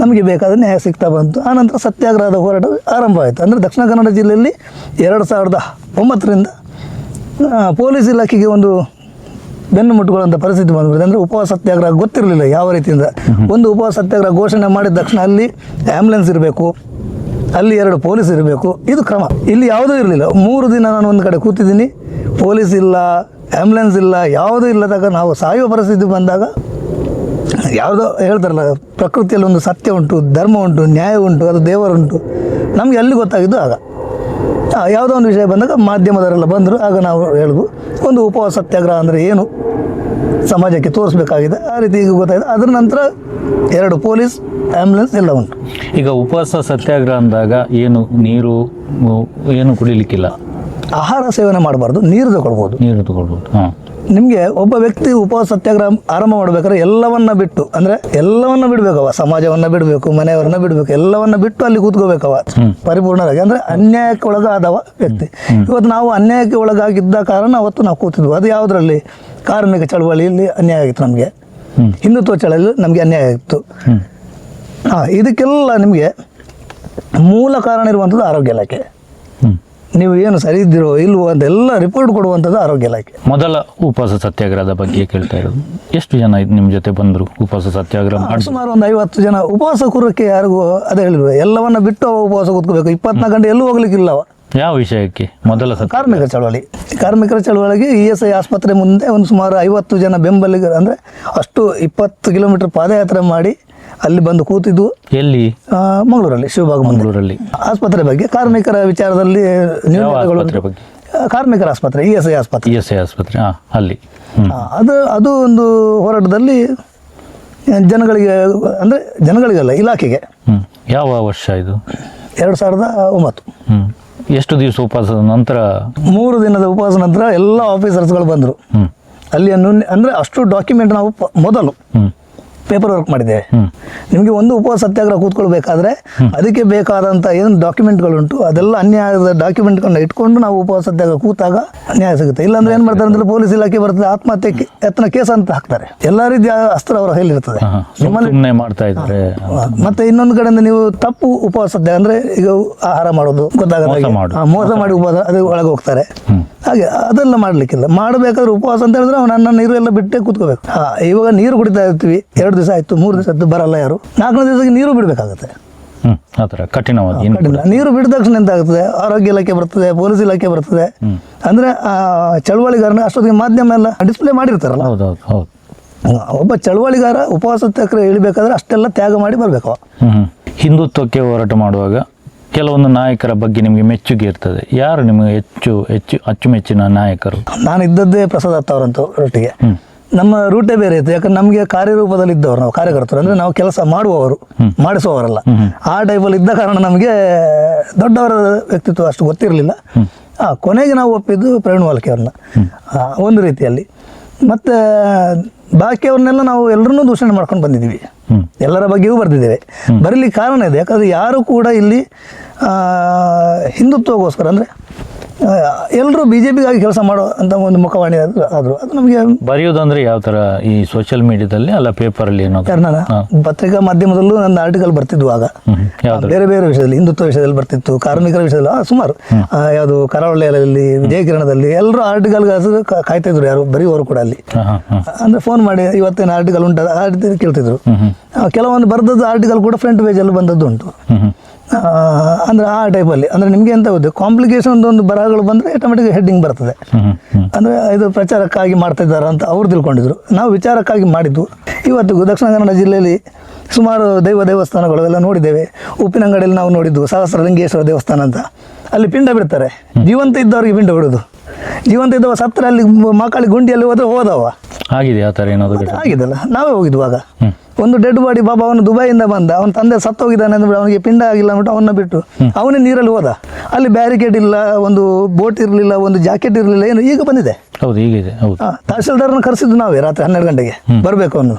ನಮಗೆ ಬೇಕಾದ ನ್ಯಾಯ ಸಿಗ್ತಾ ಬಂತು. ಆನಂತರ ಸತ್ಯಾಗ್ರಹದ ಹೋರಾಟ ಆರಂಭ ಆಯಿತು. ಅಂದರೆ ದಕ್ಷಿಣ ಕನ್ನಡ ಜಿಲ್ಲೆಯಲ್ಲಿ ಎರಡು ಸಾವಿರದ ಒಂಬತ್ತರಿಂದ ಪೊಲೀಸ್ ಇಲಾಖೆಗೆ ಒಂದು ಬೆನ್ನು ಮುಟ್ಟುಕೊಳ್ಳುವಂಥ ಪರಿಸ್ಥಿತಿ ಬಂದ್ಬಿಟ್ಟಿದೆ. ಅಂದರೆ ಉಪವಾಸ ಸತ್ಯಾಗ್ರಹ ಗೊತ್ತಿರಲಿಲ್ಲ ಯಾವ ರೀತಿಯಿಂದ. ಒಂದು ಉಪವಾಸ ಸತ್ಯಾಗ್ರಹ ಘೋಷಣೆ ಮಾಡಿದ ತಕ್ಷಣ ಅಲ್ಲಿ ಆ್ಯಂಬುಲೆನ್ಸ್ ಇರಬೇಕು ಅಲ್ಲಿ ಎರಡು ಪೊಲೀಸ್ ಇರಬೇಕು. ಇದು ಕ್ರಮ. ಇಲ್ಲಿ ಯಾವುದೂ ಇರಲಿಲ್ಲ. ಮೂರು ದಿನ ನಾನು ಒಂದು ಕಡೆ ಕೂತಿದ್ದೀನಿ. ಪೊಲೀಸ್ ಇಲ್ಲ ಆ್ಯಂಬುಲೆನ್ಸ್ ಇಲ್ಲ ಯಾವುದೂ ಇಲ್ಲದಾಗ ನಾವು ಸಾಯುವ ಪರಿಸ್ಥಿತಿ ಬಂದಾಗ ಯಾವುದೋ ಹೇಳ್ತಾರಲ್ಲ ಪ್ರಕೃತಿಯಲ್ಲಿ ಒಂದು ಸತ್ಯ ಉಂಟು ಧರ್ಮ ಉಂಟು ನ್ಯಾಯ ಉಂಟು ಅದು ದೇವರುಂಟು ನಮಗೆ ಅಲ್ಲಿ ಗೊತ್ತಾಗಿದ್ದು ಆಗ. ಯಾವುದೋ ಒಂದು ವಿಷಯ ಬಂದಾಗ ಮಾಧ್ಯಮದವರೆಲ್ಲ ಬಂದರು ಆಗ ನಾವು ಹೇಳಿದ್ವು ಒಂದು ಉಪವಾಸ ಸತ್ಯಾಗ್ರಹ ಅಂದರೆ ಏನು? ಸಮಾಜಕ್ಕೆ ತೋರಿಸಬೇಕಾಗಿದೆ ಆ ರೀತಿ ಈಗ ಗೊತ್ತಾಗಿದೆ. ಅದರ ನಂತರ ಎರಡು ಪೊಲೀಸ್ ಆ್ಯಂಬುಲೆನ್ಸ್ ಎಲ್ಲ ಉಂಟು. ಈಗ ಉಪವಾಸ ಸತ್ಯಾಗ್ರಹ ಅಂದಾಗ ಏನು ನೀರು ಏನು ಕುಡಿಲಿಕ್ಕಿಲ್ಲ? ಆಹಾರ ಸೇವನೆ ಮಾಡಬಾರ್ದು ನೀರು ತಗೊಳ್ಬೋದು. ನೀರು ತಗೊಳ್ಬೋದು ಹಾಂ. ನಿಮಗೆ ಒಬ್ಬ ವ್ಯಕ್ತಿ ಉಪವಾಸ ಸತ್ಯಾಗ್ರಹ ಆರಂಭ ಮಾಡಬೇಕಾದ್ರೆ ಎಲ್ಲವನ್ನ ಬಿಟ್ಟು ಅಂದರೆ ಎಲ್ಲವನ್ನ ಬಿಡಬೇಕವ ಸಮಾಜವನ್ನ ಬಿಡಬೇಕು ಮನೆಯವರನ್ನ ಬಿಡಬೇಕು ಎಲ್ಲವನ್ನ ಬಿಟ್ಟು ಅಲ್ಲಿ ಕೂತ್ಕೋಬೇಕವ ಪರಿಪೂರ್ಣರಾಗಿ ಅಂದರೆ ಅನ್ಯಾಯಕ್ಕೆ ಒಳಗಾದವ ವ್ಯಕ್ತಿ. ಇವತ್ತು ನಾವು ಅನ್ಯಾಯಕ್ಕೆ ಒಳಗಾಗಿದ್ದ ಕಾರಣ ಅವತ್ತು ನಾವು ಕೂತಿದ್ವು. ಅದು ಯಾವುದರಲ್ಲಿ? ಕಾರ್ಮಿಕ ಚಳವಳಿಯಲ್ಲಿ ಅನ್ಯಾಯ ಆಗಿತ್ತು ನಮಗೆ. ಹಿಂದುತ್ವ ಚಳವಳಿ ನಮಗೆ ಅನ್ಯಾಯ ಆಗಿತ್ತು. ಹಾಂ ಇದಕ್ಕೆಲ್ಲ ನಿಮಗೆ ಮೂಲ ಕಾರಣ ಇರುವಂಥದ್ದು ಆರೋಗ್ಯ ಇಲಾಖೆ. ನೀವು ಏನು ಸರಿ ಇದ್ದೀರೋ ಇಲ್ವೋ ಅಂತೆಲ್ಲ ರಿಪೋರ್ಟ್ ಕೊಡುವಂಥದ್ದು ಆರೋಗ್ಯ ಇಲಾಖೆ. ಮೊದಲ ಉಪವಾಸ ಸತ್ಯಾಗ್ರಹದ ಬಗ್ಗೆ ಕೇಳ್ತಾ ಇರೋದು. ಎಷ್ಟು ಜನ ನಿಮ್ಮ ಜೊತೆ ಬಂದರು ಉಪವಾಸ ಸತ್ಯಾಗ್ರಹ ಮಾಡಿ ಸುಮಾರು ಒಂದು ಐವತ್ತು ಜನ ಉಪವಾಸ ಕೂರಕ್ಕೆ ಯಾರಿಗೂ ಅದೇ ಹೇಳಿದ್ರು ಎಲ್ಲವನ್ನ ಬಿಟ್ಟು ಅವ ಉಪವಾಸ ಕೂತ್ಕೋಬೇಕು. ಇಪ್ಪತ್ನಾಲ್ಕು ಗಂಟೆ ಎಲ್ಲೂ ಹೋಗ್ಲಿಕ್ಕಿಲ್ಲವ ಯಾವ ವಿಷಯಕ್ಕೆ? ಮೊದಲ ಕಾರ್ಮಿಕ ಚಳವಳಿ. ಕಾರ್ಮಿಕರ ಚಳವಳಿಗೆ ಇ ಎಸ್ ಐ ಆಸ್ಪತ್ರೆ ಮುಂದೆ ಒಂದು ಸುಮಾರು ಐವತ್ತು ಜನ ಬೆಂಬಲಿಗರು ಅಂದರೆ ಅಷ್ಟು ಇಪ್ಪತ್ತು ಕಿಲೋಮೀಟರ್ ಪಾದಯಾತ್ರೆ ಮಾಡಿ ಅಲ್ಲಿ ಬಂದು ಕೂತಿದ್ದು ಎಲ್ಲಿ? ಮಂಗಳೂರಲ್ಲಿ ಶಿವಭಾಗ ಮಂಗಳೂರಲ್ಲಿ. ಆಸ್ಪತ್ರೆ ಬಗ್ಗೆ ಕಾರ್ಮಿಕರ ವಿಚಾರದಲ್ಲಿ ನ್ಯೂನತೆಗಳು ಬಗ್ಗೆ? ಕಾರ್ಮಿಕರ ಆಸ್ಪತ್ರೆ ಇ ಎಸ್ ಐ ಆಸ್ಪತ್ರೆ. ಇ ಎಸ್ ಐ ಆಸ್ಪತ್ರೆ ಅಲ್ಲಿ. ಅದು ಅದು ಒಂದು ಹೋರಾಟದಲ್ಲಿ ಜನಗಳಿಗೆ ಅಂದರೆ ಜನಗಳಿಗಲ್ಲ ಇಲಾಖೆಗೆ. ಯಾವ ವರ್ಷ ಇದು? ಎರಡು ಸಾವಿರದ ಒಂಬತ್ತು. ಎಷ್ಟು ದಿವಸ ಉಪವಾಸದ ನಂತರ? ಮೂರು ದಿನದ ಉಪವಾಸ ನಂತರ ಎಲ್ಲ ಆಫೀಸರ್ಸ್ಗಳು ಬಂದರು. ಅಲ್ಲಿ ಅಂದರೆ ಅಷ್ಟು ಡಾಕ್ಯುಮೆಂಟ್ ನಾವು ಮೊದಲು. ಪೇಪರ್ ವರ್ಕ್ ಮಾಡಿದೆ ನಿಮಗೆ ಒಂದು ಉಪ ಸತ್ಯಾಗ್ರಹ ಕೂತ್ಕೊಳ್ಬೇಕಾದ್ರೆ ಅದಕ್ಕೆ ಬೇಕಾದಂಥ ಏನು ಡಾಕ್ಯುಮೆಂಟ್ಗಳುಂಟು ಅದೆಲ್ಲ ಅನ್ಯಾಯದ ಡಾಕ್ಯುಮೆಂಟ್ಗಳನ್ನ ಇಟ್ಕೊಂಡು ನಾವು ಉಪ ಸತ್ಯಾಗ್ರಹ ಕೂತಾಗ ಅನ್ಯಾಯ ಸಿಗುತ್ತೆ. ಇಲ್ಲಾಂದ್ರೆ ಏನ್ ಮಾಡ್ತಾರೆ ಅಂದ್ರೆ ಪೊಲೀಸ್ ಇಲಾಖೆ ಬರ್ತದೆ ಆತ್ಮಹತ್ಯೆ ಎತ್ತನ ಯತ್ನ ಕೇಸ್ ಅಂತ ಹಾಕ್ತಾರೆ. ಎಲ್ಲ ರೀತಿಯ ಅಸ್ತ್ರ ಅವರ ಕೈಲಿರ್ತದೆ ಮಾಡ್ತಾ ಇದ್ದಾರೆ ಮತ್ತೆ ಇನ್ನೊಂದು ಕಡೆಯಿಂದ ನೀವು ತಪ್ಪು ಉಪವಾಸ ಅಂದ್ರೆ ಈಗ ಆಹಾರ ಮಾಡೋದು ಗೊತ್ತಾಗ ಮೋಸ. ಮಾಡು. ಉಪವಾಸ ಅದು ಒಳಗೆ ಹೋಗ್ತಾರೆ ಹಾಗೆ ಅದೆಲ್ಲ ಮಾಡ್ಲಿಕ್ಕಿಲ್ಲ. ಮಾಡಬೇಕಾದ್ರೆ ಉಪವಾಸ ಅಂತ ಹೇಳಿದ್ರೆ ಅವ್ನು ನನ್ನ ನೀರು ಎಲ್ಲ ಬಿಟ್ಟೆ ಕೂತ್ಕೋಬೇಕು. ಹಾ ಇವಾಗ ನೀರು ಕುಡಿತಾ ಇರ್ತೀವಿ. ಎರಡು ದಿವಸ ಆಯ್ತು ಮೂರು ದಿವಸ ಆಯ್ತು ಬರಲ್ಲ ಯಾರು. ನಾಲ್ಕನೇ ದಿವಸಕ್ಕೆ ನೀರು ಬಿಡಬೇಕಾಗುತ್ತೆ. ಆ ಥರ ಕಠಿಣವಾಗಿ ನೀರು ಬಿಡಿದ ತಕ್ಷಣ ಎಂತ ಆಗ್ತದೆ ಆರೋಗ್ಯ ಇಲಾಖೆ ಬರ್ತದೆ ಪೊಲೀಸ್ ಇಲಾಖೆ ಬರ್ತದೆ. ಅಂದ್ರೆ ಆ ಚಳವಳಿಗಾರನ ಅಷ್ಟೊತ್ತಿಗೆ ಮಾಧ್ಯಮ ಎಲ್ಲ ಡಿಸ್ಪ್ಲೇ ಮಾಡಿರ್ತಾರಲ್ಲ? ಹೌದು ಹೌದು ಒಬ್ಬ ಚಳವಳಿಗಾರ ಉಪವಾಸ ತಕ್ಕ ಇಳಿಬೇಕಾದ್ರೆ ಅಷ್ಟೆಲ್ಲ ತ್ಯಾಗ ಮಾಡಿ ಬರ್ಬೇಕು. ಹಿಂದುತ್ವಕ್ಕೆ ಹೋರಾಟ ಮಾಡುವಾಗ ಕೆಲವೊಂದು ನಾಯಕರ ಬಗ್ಗೆ ನಿಮಗೆ ಮೆಚ್ಚುಗೆ ಇರ್ತದೆ. ಯಾರು ನಿಮಗೆ ಹೆಚ್ಚು ಹೆಚ್ಚು ಅಚ್ಚುಮೆಚ್ಚಿನ ನಾಯಕರು? ನಾನು ಇದ್ದದ್ದೇ ಪ್ರಸಾದ್ ದತ್ತ ಅವರಂತೂ ಒಟ್ಟಿಗೆ ನಮ್ಮ ರೂಟೇ ಬೇರೆ ಇತ್ತು. ಯಾಕಂದ್ರೆ ನಮಗೆ ಕಾರ್ಯರೂಪದಲ್ಲಿ ಇದ್ದವರು ನಾವು ಕಾರ್ಯಕರ್ತರು. ಅಂದ್ರೆ ನಾವು ಕೆಲಸ ಮಾಡುವವರು ಮಾಡಿಸುವವರಲ್ಲ. ಆ ಟೈಪಲ್ಲಿ ಇದ್ದ ಕಾರಣ ನಮಗೆ ದೊಡ್ಡವರ ವ್ಯಕ್ತಿತ್ವ ಅಷ್ಟು ಗೊತ್ತಿರಲಿಲ್ಲ. ಕೊನೆಗೆ ನಾವು ಒಪ್ಪಿದ್ದು ಪ್ರವೀಣ್ ವಾಲ್ಕೆ ಅವ್ರನ್ನ. ಒಂದು ರೀತಿಯಲ್ಲಿ. ಮತ್ತೆ ಬಾಕಿಯವ್ರನ್ನೆಲ್ಲ ನಾವು ಎಲ್ಲರನ್ನೂ ದೂಷಣೆ ಮಾಡ್ಕೊಂಡು ಬಂದಿದ್ದೀವಿ. ಎಲ್ಲರ ಬಗ್ಗೆಯೂ ಬರೆದಿದ್ದೇವೆ. ಬರೀಲಿಕ್ಕೆ ಕಾರಣ ಇದೆ. ಯಾಕಂದ್ರೆ ಯಾರು ಕೂಡ ಇಲ್ಲಿ ಹಿಂದುತ್ವಗೋಸ್ಕರ ಅಂದರೆ ಎಲ್ಲರೂ ಬಿ ಜೆ ಪಿಗಾಗಿ ಕೆಲಸ ಮಾಡೋ ಅಂತ ಒಂದು ಮುಖವಾಣಿ ಆದರು ಆದ್ರು ಅದು ನಮಗೆ ಬರೆಯೋದಂದ್ರೆ ಯಾವ ಥರ ಈ ಸೋಷಿಯಲ್ ಮೀಡಿಯಾದಲ್ಲಿ ಅಲ್ಲ ಪೇಪರಲ್ಲಿ ಏನೋ ಪತ್ರಿಕಾ ಮಾಧ್ಯಮದಲ್ಲೂ ನನ್ನ ಆರ್ಟಿಕಲ್ ಬರ್ತಿದ್ವು ಆಗ. ಬೇರೆ ಬೇರೆ ವಿಷಯದಲ್ಲಿ ಹಿಂದುತ್ವ ವಿಷಯದಲ್ಲಿ ಬರ್ತಿತ್ತು ಕಾರ್ಮಿಕರ ವಿಷಯದಲ್ಲಿ ಸುಮಾರು. ಯಾವುದು ಕರಾವಳಿಯಲ್ಲಿ ವಿಜಯ ಕಿರಣದಲ್ಲಿ ಎಲ್ಲರೂ ಆರ್ಟಿಕಲ್ ಹೆಸರು ಕಾಯ್ತಿದ್ರು ಯಾರು ಬರೆಯುವವರು ಕೂಡ ಅಲ್ಲಿ. ಅಂದರೆ ಫೋನ್ ಮಾಡಿ ಇವತ್ತೇನು ಆರ್ಟಿಕಲ್ ಉಂಟು? ಆ ರೀತಿ ಕೇಳ್ತಿದ್ರು. ಕೆಲವೊಂದು ಬರೆದದ್ದು ಆರ್ಟಿಕಲ್ ಕೂಡ ಫ್ರಂಟ್ ಪೇಜಲ್ಲಿ ಬಂದದ್ದು ಉಂಟು. ಅಂದ್ರೆ ಆ ಟೈಪಲ್ಲಿ ಅಂದ್ರೆ ನಿಮಗೆ ಎಂತ ಗೊತ್ತು? ಕಾಂಪ್ಲಿಕೇಶನ್ ಒಂದು ಬರಹಗಳು ಬಂದರೆ ಆಟೋಮೆಟಿಕ್ ಹೆಡ್ಡಿಂಗ್ ಬರ್ತದೆ. ಅಂದರೆ ಇದು ಪ್ರಚಾರಕ್ಕಾಗಿ ಮಾಡ್ತಾ ಇದ್ದಾರೆ ಅಂತ ಅವ್ರು ತಿಳ್ಕೊಂಡಿದ್ರು. ನಾವು ವಿಚಾರಕ್ಕಾಗಿ ಮಾಡಿದ್ದು. ಇವತ್ತಿಗೂ ದಕ್ಷಿಣ ಕನ್ನಡ ಜಿಲ್ಲೆಯಲ್ಲಿ ಸುಮಾರು ದೈವ ದೇವಸ್ಥಾನಗಳು ಎಲ್ಲ ನೋಡಿದ್ದೇವೆ. ಉಪ್ಪಿನಂಗಡಿಯಲ್ಲಿ ನಾವು ನೋಡಿದ್ದು ಸಹಸ್ರಲಿಂಗೇಶ್ವರ ದೇವಸ್ಥಾನ ಅಂತ. ಅಲ್ಲಿ ಪಿಂಡ ಬಿಡ್ತಾರೆ. ಜೀವಂತ ಇದ್ದವರಿಗೆ ಪಿಂಡ ಬಿಡೋದು. ಜೀವಂತ ಇದ್ದವ ಸತ್ರ ಅಲ್ಲಿ ಮಕ್ಕಳಿಗೆ ಗುಂಡಿಯಲ್ಲಿ ಹೋದ್ರೆ ಹೋದವ. ಆಗಿದೆ ಆ ಥರ ಏನಾದರೂ ಆಗಿದೆಲ್ಲ ನಾವೇ ಹೋಗಿದ್ವಾಗ. ಒಂದು ಡೆಡ್ ಬಾಡಿ ಬಾಬಾ ಅವನು ದುಬೈಯಿಂದ ಬಂದ. ಅವನ ತಂದೆ ಸತ್ತೋಗಿದ್ದಾನೆ ಅಂದ್ಬಿಟ್ಟು ಅವನಿಗೆ ಪಿಂಡ ಆಗಿಲ್ಲ ಅಂದ್ಬಿಟ್ಟು ಅವನ್ನ ಬಿಟ್ಟು ಅವನೇ ನೀರಲ್ಲಿ ಹೋದ. ಅಲ್ಲಿ ಬ್ಯಾರಿಕೇಡ್ ಇಲ್ಲ ಒಂದು ಬೋಟ್ ಇರಲಿಲ್ಲ ಒಂದು ಜಾಕೆಟ್ ಇರಲಿಲ್ಲ ಏನು ಈಗ ಬಂದಿದೆ. ಹೌದು ತಹಸೀಲ್ದಾರ್ನ ಕರೆಸಿದ್ದು ನಾವೇ ರಾತ್ರಿ ಹನ್ನೆರಡು ಗಂಟೆಗೆ. ಬರಬೇಕು ಅವನು.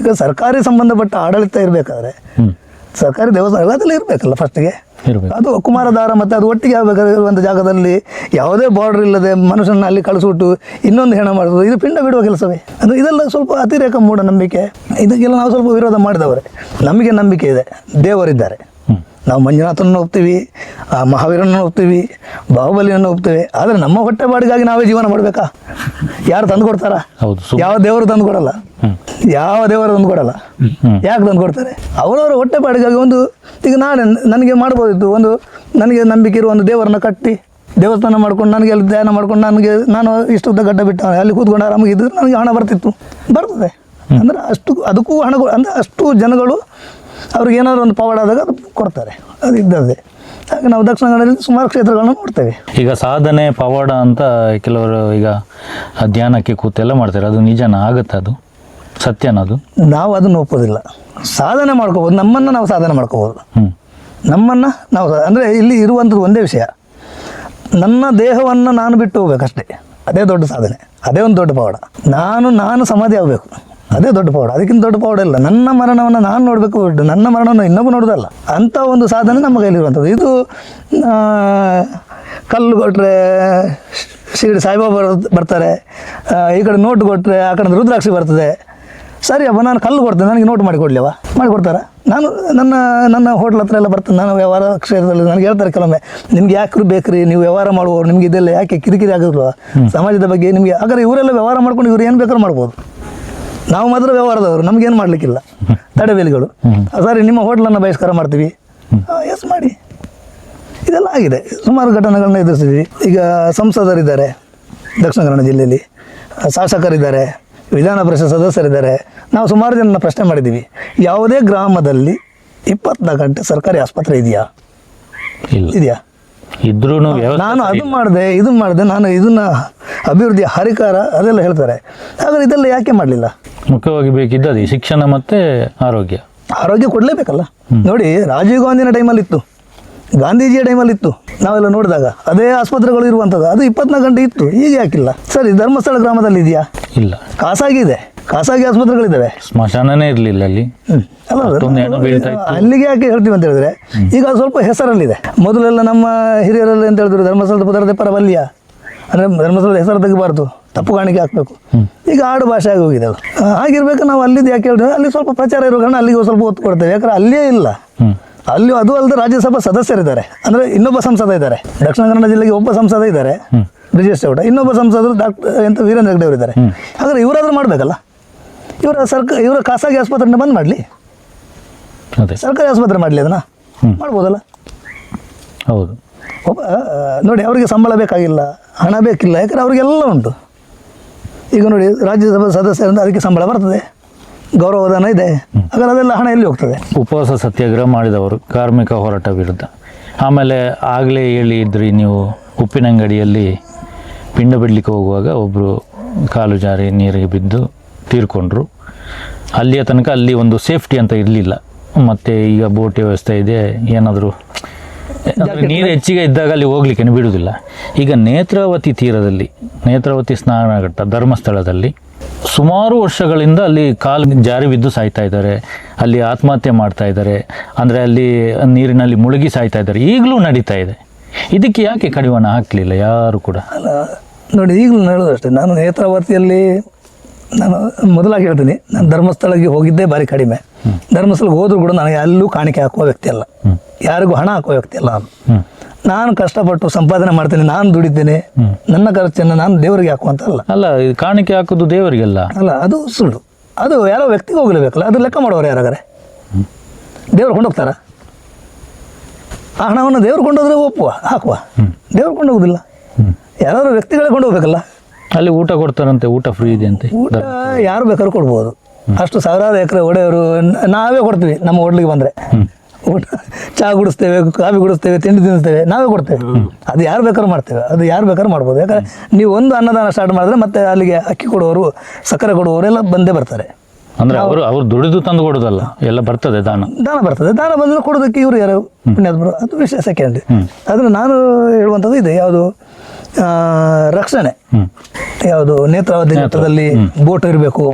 ಈಗ ಸರ್ಕಾರಿ ಸಂಬಂಧಪಟ್ಟ ಆಡಳಿತ ಇರಬೇಕಾದ್ರೆ ಸರ್ಕಾರಿ ದೇವಸ್ಥಾನ ಅದೆಲ್ಲ ಇರಬೇಕಲ್ಲ ಫಸ್ಟಿಗೆ ಇರಬೇಕು. ಅದು ಕುಮಾರಧಾರ ಮತ್ತು ಅದು ಒಟ್ಟಿಗೆ ಆಗಬೇಕಾಗಿರುವಂಥ ಜಾಗದಲ್ಲಿ ಯಾವುದೇ ಬಾರ್ಡರ್ ಇಲ್ಲದೆ ಮನುಷ್ಯನ ಅಲ್ಲಿ ಕಳಿಸ್ಬಿಟ್ಟು ಇನ್ನೊಂದು ಹೆಣ ಮಾಡೋದು ಇದು ಪಿಂಡ ಬಿಡುವ ಕೆಲಸವೇ. ಅದು ಇದೆಲ್ಲ ಸ್ವಲ್ಪ ಅತಿರೇಕ ಮೂಢನಂಬಿಕೆ. ಇದಕ್ಕೆಲ್ಲ ನಾವು ಸ್ವಲ್ಪ ವಿರೋಧ ಮಾಡಿದವರೇ. ನಮಗೆ ನಂಬಿಕೆ ಇದೆ. ದೇವರಿದ್ದಾರೆ. ನಾವು ಮಂಜುನಾಥನನ್ನು ಒಪ್ತೀವಿ ಆ ಮಹಾವೀರನನ್ನು ಒಪ್ತೀವಿ ಬಾಹುಬಲಿಯನ್ನು ಒಪ್ತೀವಿ. ಆದರೆ ನಮ್ಮ ಹೊಟ್ಟೆ ಬಾಡಿಗಾಗಿ ನಾವೇ ಜೀವನ ಮಾಡಬೇಕಾ? ಯಾರು ತಂದು ಕೊಡ್ತಾರ? ಯಾವ ದೇವರು ತಂದು ಕೊಡಲ್ಲ? ಯಾವ ದೇವರು ತಂದು ಕೊಡಲ್ಲ? ಯಾಕೆ ತಂದು ಕೊಡ್ತಾರೆ? ಅವರವರ ಹೊಟ್ಟೆ ಪಾಡಿಗಾಗಿ ಒಂದು ಈಗ ನಾಳೆ ನನಗೆ ಮಾಡ್ಬೋದಿತ್ತು ಒಂದು ನನಗೆ ನಂಬಿಕೆ ಇರುವ ಒಂದು ದೇವರನ್ನ ಕಟ್ಟಿ ದೇವಸ್ಥಾನ ಮಾಡ್ಕೊಂಡು ನನಗೆ ಅಲ್ಲಿ ಧ್ಯಾನ ಮಾಡ್ಕೊಂಡು ನನಗೆ ನಾನು ಇಷ್ಟು ಉದ್ದ ಗಡ್ಡ ಬಿಟ್ಟ ಅಲ್ಲಿ ಕೂತ್ಕೊಂಡು ಆರಾಮಾಗಿ ಇದ್ದರೆ ನನಗೆ ಹಣ ಬರ್ತಿತ್ತು. ಬರ್ತದೆ. ಅಂದ್ರೆ ಅಷ್ಟು ಅದಕ್ಕೂ ಹಣ ಕೊ- ಅಂದರೆ ಅಷ್ಟು ಜನಗಳು ಅವ್ರಿಗೆ ಏನಾದ್ರು ಒಂದು ಪವಾಡ ಆದಾಗ ಅದು ಕೊಡ್ತಾರೆ. ಅದು ಇದ್ದದ್ದೇ. ಹಾಗೆ ನಾವು ದಕ್ಷಿಣ ಕನ್ನಡದಲ್ಲಿ ಸುಮಾರು ಕ್ಷೇತ್ರಗಳನ್ನು ನೋಡ್ತೇವೆ. ಈಗ ಸಾಧನೆ ಪವಾಡ ಅಂತ ಕೆಲವರು ಈಗ ಧ್ಯಾನಕ್ಕೆ ಕೂತೆಲ್ಲ ಮಾಡ್ತಾರೆ. ಅದು ನಿಜನ? ಆಗುತ್ತೆ ಅದು? ಸತ್ಯನ ಅದು? ನಾವು ಅದನ್ನು ಒಪ್ಪೋದಿಲ್ಲ. ಸಾಧನೆ ಮಾಡ್ಕೋಬೋದು. ನಮ್ಮನ್ನು ನಾವು ಸಾಧನೆ ಮಾಡ್ಕೋಬೋದು. ಹ್ಞೂ ನಮ್ಮನ್ನು ನಾವು ಅಂದರೆ ಇಲ್ಲಿ ಇರುವಂಥದ್ದು ಒಂದೇ ವಿಷಯ. ನನ್ನ ದೇಹವನ್ನು ನಾನು ಬಿಟ್ಟು ಹೋಗ್ಬೇಕಷ್ಟೇ. ಅದೇ ದೊಡ್ಡ ಸಾಧನೆ. ಅದೇ ಒಂದು ದೊಡ್ಡ ಪವಾಡ. ನಾನು ನಾನು ಸಮಾಧಿ ಆಗಬೇಕು. ಅದೇ ದೊಡ್ಡ ಪೌಡ ಅದಕ್ಕಿಂತ ದೊಡ್ಡ ಪೌಡ ಇಲ್ಲ. ನನ್ನ ಮರಣವನ್ನು ನಾನು ನೋಡಬೇಕು ನನ್ನ ಮರಣವನ್ನು ಇನ್ನೊಬ್ಬ ನೋಡೋದಲ್ಲ. ಅಂಥ ಒಂದು ಸಾಧನೆ ನಮ್ಮ ಕೈಲಿರುವಂಥದ್ದು. ಇದು ಕಲ್ಲು ಕೊಟ್ಟರೆ ಶಿರಡಿ ಸಾಯಿಬಾಬಾ ಬರ್- ಬರ್ತಾರೆ. ಈ ಕಡೆ ನೋಟು ಕೊಟ್ಟರೆ ಆ ಕಡೆ ರುದ್ರಾಕ್ಷಿ ಬರ್ತದೆ. ಸರಿ ಅಪ್ಪ ನಾನು ಕಲ್ಲು ಕೊಡ್ತೇನೆ. ನನಗೆ ನೋಟ್ ಮಾಡಿ ಕೊಡ್ಲಿವ ಮಾಡಿ ಕೊಡ್ತಾರಾ? ನಾನು ನನ್ನ ನನ್ನ ಹೋಟ್ಲ್ ಹತ್ರ ಎಲ್ಲ ಬರ್ತೇನೆ. ನಾನು ವ್ಯವಹಾರ ಕ್ಷೇತ್ರದಲ್ಲಿ ನನಗೆ ಹೇಳ್ತಾರೆ ಕೆಲವೊಮ್ಮೆ ನಿಮ್ಗೆ ಯಾಕೆ ಬೇಕ್ರಿ? ನೀವು ವ್ಯವಹಾರ ಮಾಡುವವರು. ನಿಮ್ಗೆ ಇದೆಲ್ಲ ಯಾಕೆ ಕಿರಿಕಿರಿ ಆಗೋದಿಲ್ವ? ಸಮಾಜದ ಬಗ್ಗೆ ನಿಮಗೆ ಹಾಗಾದ್ರೆ ಇವರೆಲ್ಲ ವ್ಯವಹಾರ ಮಾಡ್ಕೊಂಡು ಇವ್ರು ಏನು ಬೇಕಾದ್ರೂ ಮಾಡ್ಬೋದು. ನಾವು ಮಾತ್ರ ವ್ಯವಹಾರದವರು ನಮಗೇನು ಮಾಡಲಿಕ್ಕಿಲ್ಲ. ತಡೆಬೇಲಿಗಳು. ಸರಿ ನಿಮ್ಮ ಹೋಟ್ಲನ್ನು ಬಹಿಷ್ಕಾರ ಮಾಡ್ತೀವಿ. ಎಸ್ ಮಾಡಿ. ಇದೆಲ್ಲ ಆಗಿದೆ. ಸುಮಾರು ಘಟನೆಗಳನ್ನ ಎದುರಿಸಿದ್ವಿ ಈಗ ಸಂಸದರಿದ್ದಾರೆ ದಕ್ಷಿಣ ಕನ್ನಡ ಜಿಲ್ಲೆಯಲ್ಲಿ. ಶಾಸಕರಿದ್ದಾರೆ ವಿಧಾನ ಪರಿಷತ್ ಸದಸ್ಯರಿದ್ದಾರೆ. ನಾವು ಸುಮಾರು ಜನ ಪ್ರಶ್ನೆ ಮಾಡಿದ್ದೀವಿ. ಯಾವುದೇ ಗ್ರಾಮದಲ್ಲಿ ಇಪ್ಪತ್ನಾಲ್ಕು ಗಂಟೆ ಸರ್ಕಾರಿ ಆಸ್ಪತ್ರೆ ಇದೆಯಾ? ಇದೆಯಾ? ಇದ್ರೂ ನಾನು ಅದು ಮಾಡಿದೆ ಇದು ಮಾಡಿದೆ ನಾನು ಇದನ್ನ ಅಭಿವೃದ್ಧಿ ಹರಿಕಾರ ಅದೆಲ್ಲ ಹೇಳ್ತಾರೆ. ಹಾಗಾದ್ರೆ ಇದೆಲ್ಲ ಯಾಕೆ ಮಾಡಲಿಲ್ಲ? ಮುಖ್ಯವಾಗಿ ಬೇಕಿದ್ದ ಅದೇ ಶಿಕ್ಷಣ ಮತ್ತೆ ಆರೋಗ್ಯ. ಆರೋಗ್ಯ ಕೊಡಲೇಬೇಕಲ್ಲ? ನೋಡಿ ರಾಜೀವ್ ಗಾಂಧಿನ ಟೈಮಲ್ಲಿ ಇತ್ತು ಗಾಂಧೀಜಿಯ ಟೈಮಲ್ಲಿ ಇತ್ತು ನಾವೆಲ್ಲ ನೋಡಿದಾಗ ಅದೇ ಆಸ್ಪತ್ರೆಗಳು ಇರುವಂಥದ್ದು ಅದು ಇಪ್ಪತ್ನಾಲ್ಕು ಗಂಟೆ ಇತ್ತು ಈಗ ಯಾಕಿಲ್ಲ? ಸರಿ ಧರ್ಮಸ್ಥಳ ಗ್ರಾಮದಲ್ಲಿ ಇದೆಯಾ ಇಲ್ಲ. ಖಾಸಗಿ ಇದೆ. ಖಾಸಗಿ ಆಸ್ಪತ್ರೆಗಳಿದ್ದಾವೆ. ಸ್ಮಶಾನನೇ ಇರಲಿಲ್ಲ ಅಲ್ಲಿ. ಹ್ಮ್. ಅಲ್ಲ ಅದು ಹೆಣ್ಣು ಬೀಳ್ತಾ ಇತ್ತು. ಅಲ್ಲಿಗೆ ಯಾಕೆ ಹೇಳ್ತೀವಿ ಅಂತ ಹೇಳಿದ್ರೆ ಈಗ ಅದು ಸ್ವಲ್ಪ ಹೆಸರಲ್ಲಿದೆ. ಮೊದಲೆಲ್ಲ ನಮ್ಮ ಹಿರಿಯರೆಲ್ಲ ಅಂತ ಹೇಳಿದ್ರು ಧರ್ಮಸ್ಥಳದ ಪದಾರ್ಥ ಪರವಲ್ಯ. ಅಂದ್ರೆ ಧರ್ಮಸ್ಥಳದ ಹೆಸರು ತೆಗಿಬಾರ್ದು ತಪ್ಪು ಕಾಣಿಕೆ ಹಾಕ್ಬೇಕು. ಈಗ ಆಡು ಭಾಷೆ ಆಗಿ ಹೋಗಿದೆ ಅದು. ಆ, ಹಾಗಿರ್ಬೇಕು ನಾವು ಅಲ್ಲಿದ್ದು ಯಾಕೆ ಹೇಳ್ತೀವಿ ಅಲ್ಲಿ ಸ್ವಲ್ಪ ಪ್ರಚಾರ ಇರೋ ಕಾರಣ ಅಲ್ಲಿಗೆ ಸ್ವಲ್ಪ ಒತ್ತು ಕೊಡ್ತೇವೆ. ಯಾಕಂದ್ರೆ ಅಲ್ಲಿಯೇ ಇಲ್ಲ. ಅಲ್ಲಿ ಅದು ಅಲ್ಲದೆ ರಾಜ್ಯಸಭಾ ಸದಸ್ಯರಿದ್ದಾರೆ. ಅಂದ್ರೆ ಇನ್ನೊಬ್ಬ ಸಂಸದ ಇದ್ದಾರೆ. ದಕ್ಷಿಣ ಕನ್ನಡ ಜಿಲ್ಲೆಗೆ ಒಬ್ಬ ಸಂಸದ ಇದ್ದಾರೆ. ಬ್ರಿಜೇಶ್ ಚೌಟ ಇನ್ನೊಬ್ಬ ಸಂಸದರು ಡಾಕ್ಟರ್ ಎಂತ ವೀರೇಂದ್ರ ಹೆಗ್ಡೆ ಅವರಿದ್ದಾರೆ. ಹಾಗಾದ್ರೆ ಇವರಾದ್ರೂ ಮಾಡಬೇಕಲ್ಲ? ಇವರ ಸರ್ಕ ಇವರ ಖಾಸಗಿ ಆಸ್ಪತ್ರೆನ ಬಂದ್ ಮಾಡಲಿ. ಅದೇ. ಸರ್ಕಾರಿ ಆಸ್ಪತ್ರೆ ಮಾಡಲಿ ಅದನ್ನ. ಮಾಡ್ಬೋದಲ್ಲ. ಹೌದು. ಒಬ್ಬ ನೋಡಿ ಅವರಿಗೆ ಸಂಬಳ ಬೇಕಾಗಿಲ್ಲ ಹಣ ಬೇಕಿಲ್ಲ ಯಾಕಂದರೆ ಅವರಿಗೆಲ್ಲ ಉಂಟು. ಈಗ ನೋಡಿ ರಾಜ್ಯಸಭಾ ಸದಸ್ಯರಿಂದ ಅದಕ್ಕೆ ಸಂಬಳ ಬರ್ತದೆ. ಗೌರವಧನ ಇದೆ. ಹಾಗಾದ್ರೆ ಅದೆಲ್ಲ ಹಣ ಎಲ್ಲಿ ಹೋಗ್ತದೆ? ಉಪವಾಸ ಸತ್ಯಾಗ್ರಹ ಮಾಡಿದವರು ಕಾರ್ಮಿಕ ಹೋರಾಟ ವಿರುದ್ಧ. ಆಮೇಲೆ ಆಗಲೇ ಹೇಳಿ ಇದ್ರಿ ನೀವು ಉಪ್ಪಿನಂಗಡಿಯಲ್ಲಿ ಪಿಂಡ ಬಿಡ್ಲಿಕ್ಕೆ ಹೋಗುವಾಗ ಒಬ್ಬರು ಕಾಲು ಜಾರಿ ನೀರಿಗೆ ಬಿದ್ದು ತೀರ್ಕೊಂಡ್ರು. ಅಲ್ಲಿಯ ತನಕ ಅಲ್ಲಿ ಒಂದು ಸೇಫ್ಟಿ ಅಂತ ಇರಲಿಲ್ಲ. ಮತ್ತು ಈಗ ಬೋಟ್ ವ್ಯವಸ್ಥೆ ಇದೆ ಏನಾದರೂ? ನೀರು ಹೆಚ್ಚಿಗೆ ಇದ್ದಾಗ ಅಲ್ಲಿ ಹೋಗ್ಲಿಕ್ಕೆ ಬಿಡುವುದಿಲ್ಲ ಈಗ ನೇತ್ರಾವತಿ ತೀರದಲ್ಲಿ ನೇತ್ರಾವತಿ ಸ್ನಾನಘಟ್ಟ ಧರ್ಮಸ್ಥಳದಲ್ಲಿ ಸುಮಾರು ವರ್ಷಗಳಿಂದ ಅಲ್ಲಿ ಕಾಲು ಜಾರಿ ಬಿದ್ದು ಸಾಯ್ತಾ ಇದ್ದಾರೆ. ಅಲ್ಲಿ ಆತ್ಮಹತ್ಯೆ ಮಾಡ್ತಾ ಇದ್ದಾರೆ. ಅಂದರೆ ಅಲ್ಲಿ ನೀರಿನಲ್ಲಿ ಮುಳುಗಿ ಸಾಯ್ತಾ ಇದ್ದಾರೆ. ಈಗಲೂ ನಡೀತಾ ಇದೆ. ಇದಕ್ಕೆ ಯಾಕೆ ಕಡಿವಾಣ ಹಾಕಲಿಲ್ಲ? ಯಾರು ಕೂಡ? ಅಲ್ಲ ನೋಡಿ ಈಗಲೂ ನಾನು ಹೇಳೋದು ಅಷ್ಟೇ ನಾನು ನೇತ್ರಾವತಿಯಲ್ಲಿ ನಾನು ಮೊದಲಾಗಿ ಹೇಳ್ತೀನಿ ನಾನು ಧರ್ಮಸ್ಥಳಕ್ಕೆ ಹೋಗಿದ್ದೇ ಭಾರಿ ಕಡಿಮೆ. ಧರ್ಮಸ್ಥಳಕ್ಕೆ ಹೋದ್ರು ಕೂಡ ನನಗೆ ಅಲ್ಲೂ ಕಾಣಿಕೆ ಹಾಕುವ ವ್ಯಕ್ತಿ ಅಲ್ಲ. ಯಾರಿಗೂ ಹಣ ಹಾಕುವ ವ್ಯಕ್ತಿ ಅಲ್ಲ ನಾನು. ನಾನು ಕಷ್ಟಪಟ್ಟು ಸಂಪಾದನೆ ಮಾಡ್ತೇನೆ ನಾನು ದುಡಿದ್ದೇನೆ ನನ್ನ ಖರ್ಚನ್ನು ನಾನು ದೇವರಿಗೆ ಹಾಕುವಂತ ಅಲ್ಲ. ಅಲ್ಲ ಕಾಣಿಕೆ ಹಾಕೋದು ದೇವರಿಗೆಲ್ಲ. ಅಲ್ಲ ಅದು ಸುಳ್ಳು. ಅದು ಯಾರೋ ವ್ಯಕ್ತಿಗೆ ಹೋಗಲೇಬೇಕಲ್ಲ ಅದು ಲೆಕ್ಕ ಮಾಡೋರು ಯಾರಾಗಾರೆ? ದೇವ್ರು ಕೊಂಡೋಗ್ತಾರ? ಆ ಹಣವನ್ನು ದೇವ್ರು ಕೊಂಡೋದ್ರೆ ಒಪ್ಪುವ ಹಾಕುವ. ದೇವ್ರು ಕೊಂಡೋಗುದಿಲ್ಲ. ಯಾರಾದ್ರೂ ವ್ಯಕ್ತಿಗಳೇ ಕೊಂಡೋಗ್ಬೇಕಲ್ಲ. ಅಲ್ಲಿ ಊಟ ಕೊಡ್ತಾರಂತೆ ಊಟ ಫ್ರೀ ಇದೆ ಅಂತ ಊಟ ಯಾರು ಬೇಕಾದ್ರೂ ಕೊಡ್ಬೋದು. ಅಷ್ಟು ಸಾವಿರಾರು ಎಕರೆ ಒಡೆಯವರು ನಾವೇ ಕೊಡ್ತೀವಿ ನಮ್ಮ ಹೋಟ್ಲಿಗೆ ಬಂದರೆ. ಊಟ ಚಹಾ ಕುಡಿಸ್ತೇವೆ ಕಾಫಿ ಕುಡಿಸ್ತೇವೆ ತಿಂಡಿ ತಿನ್ನಿಸ್ತೇವೆ ನಾವೇ ಕೊಡ್ತೇವೆ. ಅದು ಯಾರು ಬೇಕಾದ್ರೂ ಮಾಡ್ತೇವೆ ಅದು ಯಾರು ಬೇಕಾದ್ರೂ ಮಾಡ್ಬೋದು. ಯಾಕಂದ್ರೆ ನೀವು ಒಂದು ಅನ್ನದಾನ ಸ್ಟಾರ್ಟ್ ಮಾಡಿದ್ರೆ ಮತ್ತೆ ಅಲ್ಲಿಗೆ ಅಕ್ಕಿ ಕೊಡುವವರು ಸಕ್ಕರೆ ಕೊಡುವವರು ಎಲ್ಲ ಬಂದೇ ಬರ್ತಾರೆ. ಅಂದ್ರೆ ಅವರು ಅವ್ರು ದುಡಿದು ತಂದು ಕೊಡೋದಲ್ಲ ಎಲ್ಲ ಬರ್ತದೆ ದಾನ. ದಾನ ಬರ್ತದೆ. ದಾನ ಬಂದ್ರೆ ಕೊಡೋದಕ್ಕೆ ಇವರು ಯಾರು? ಪುಣ್ಯಾತ್ಮರು. ಅದು ವಿಶೇಷ ಸೆಕೆಂಡ್ ಅದನ್ನು ನಾನು ಹೇಳುವಂಥದ್ದು ಇದೆ. ಯಾವುದು? ರಕ್ಷಣೆ. ಯಾವುದು ನೇತ್ರಾವತಿ ನೇತ್ರದಲ್ಲಿ ಬೋಟ್ ಇರಬೇಕು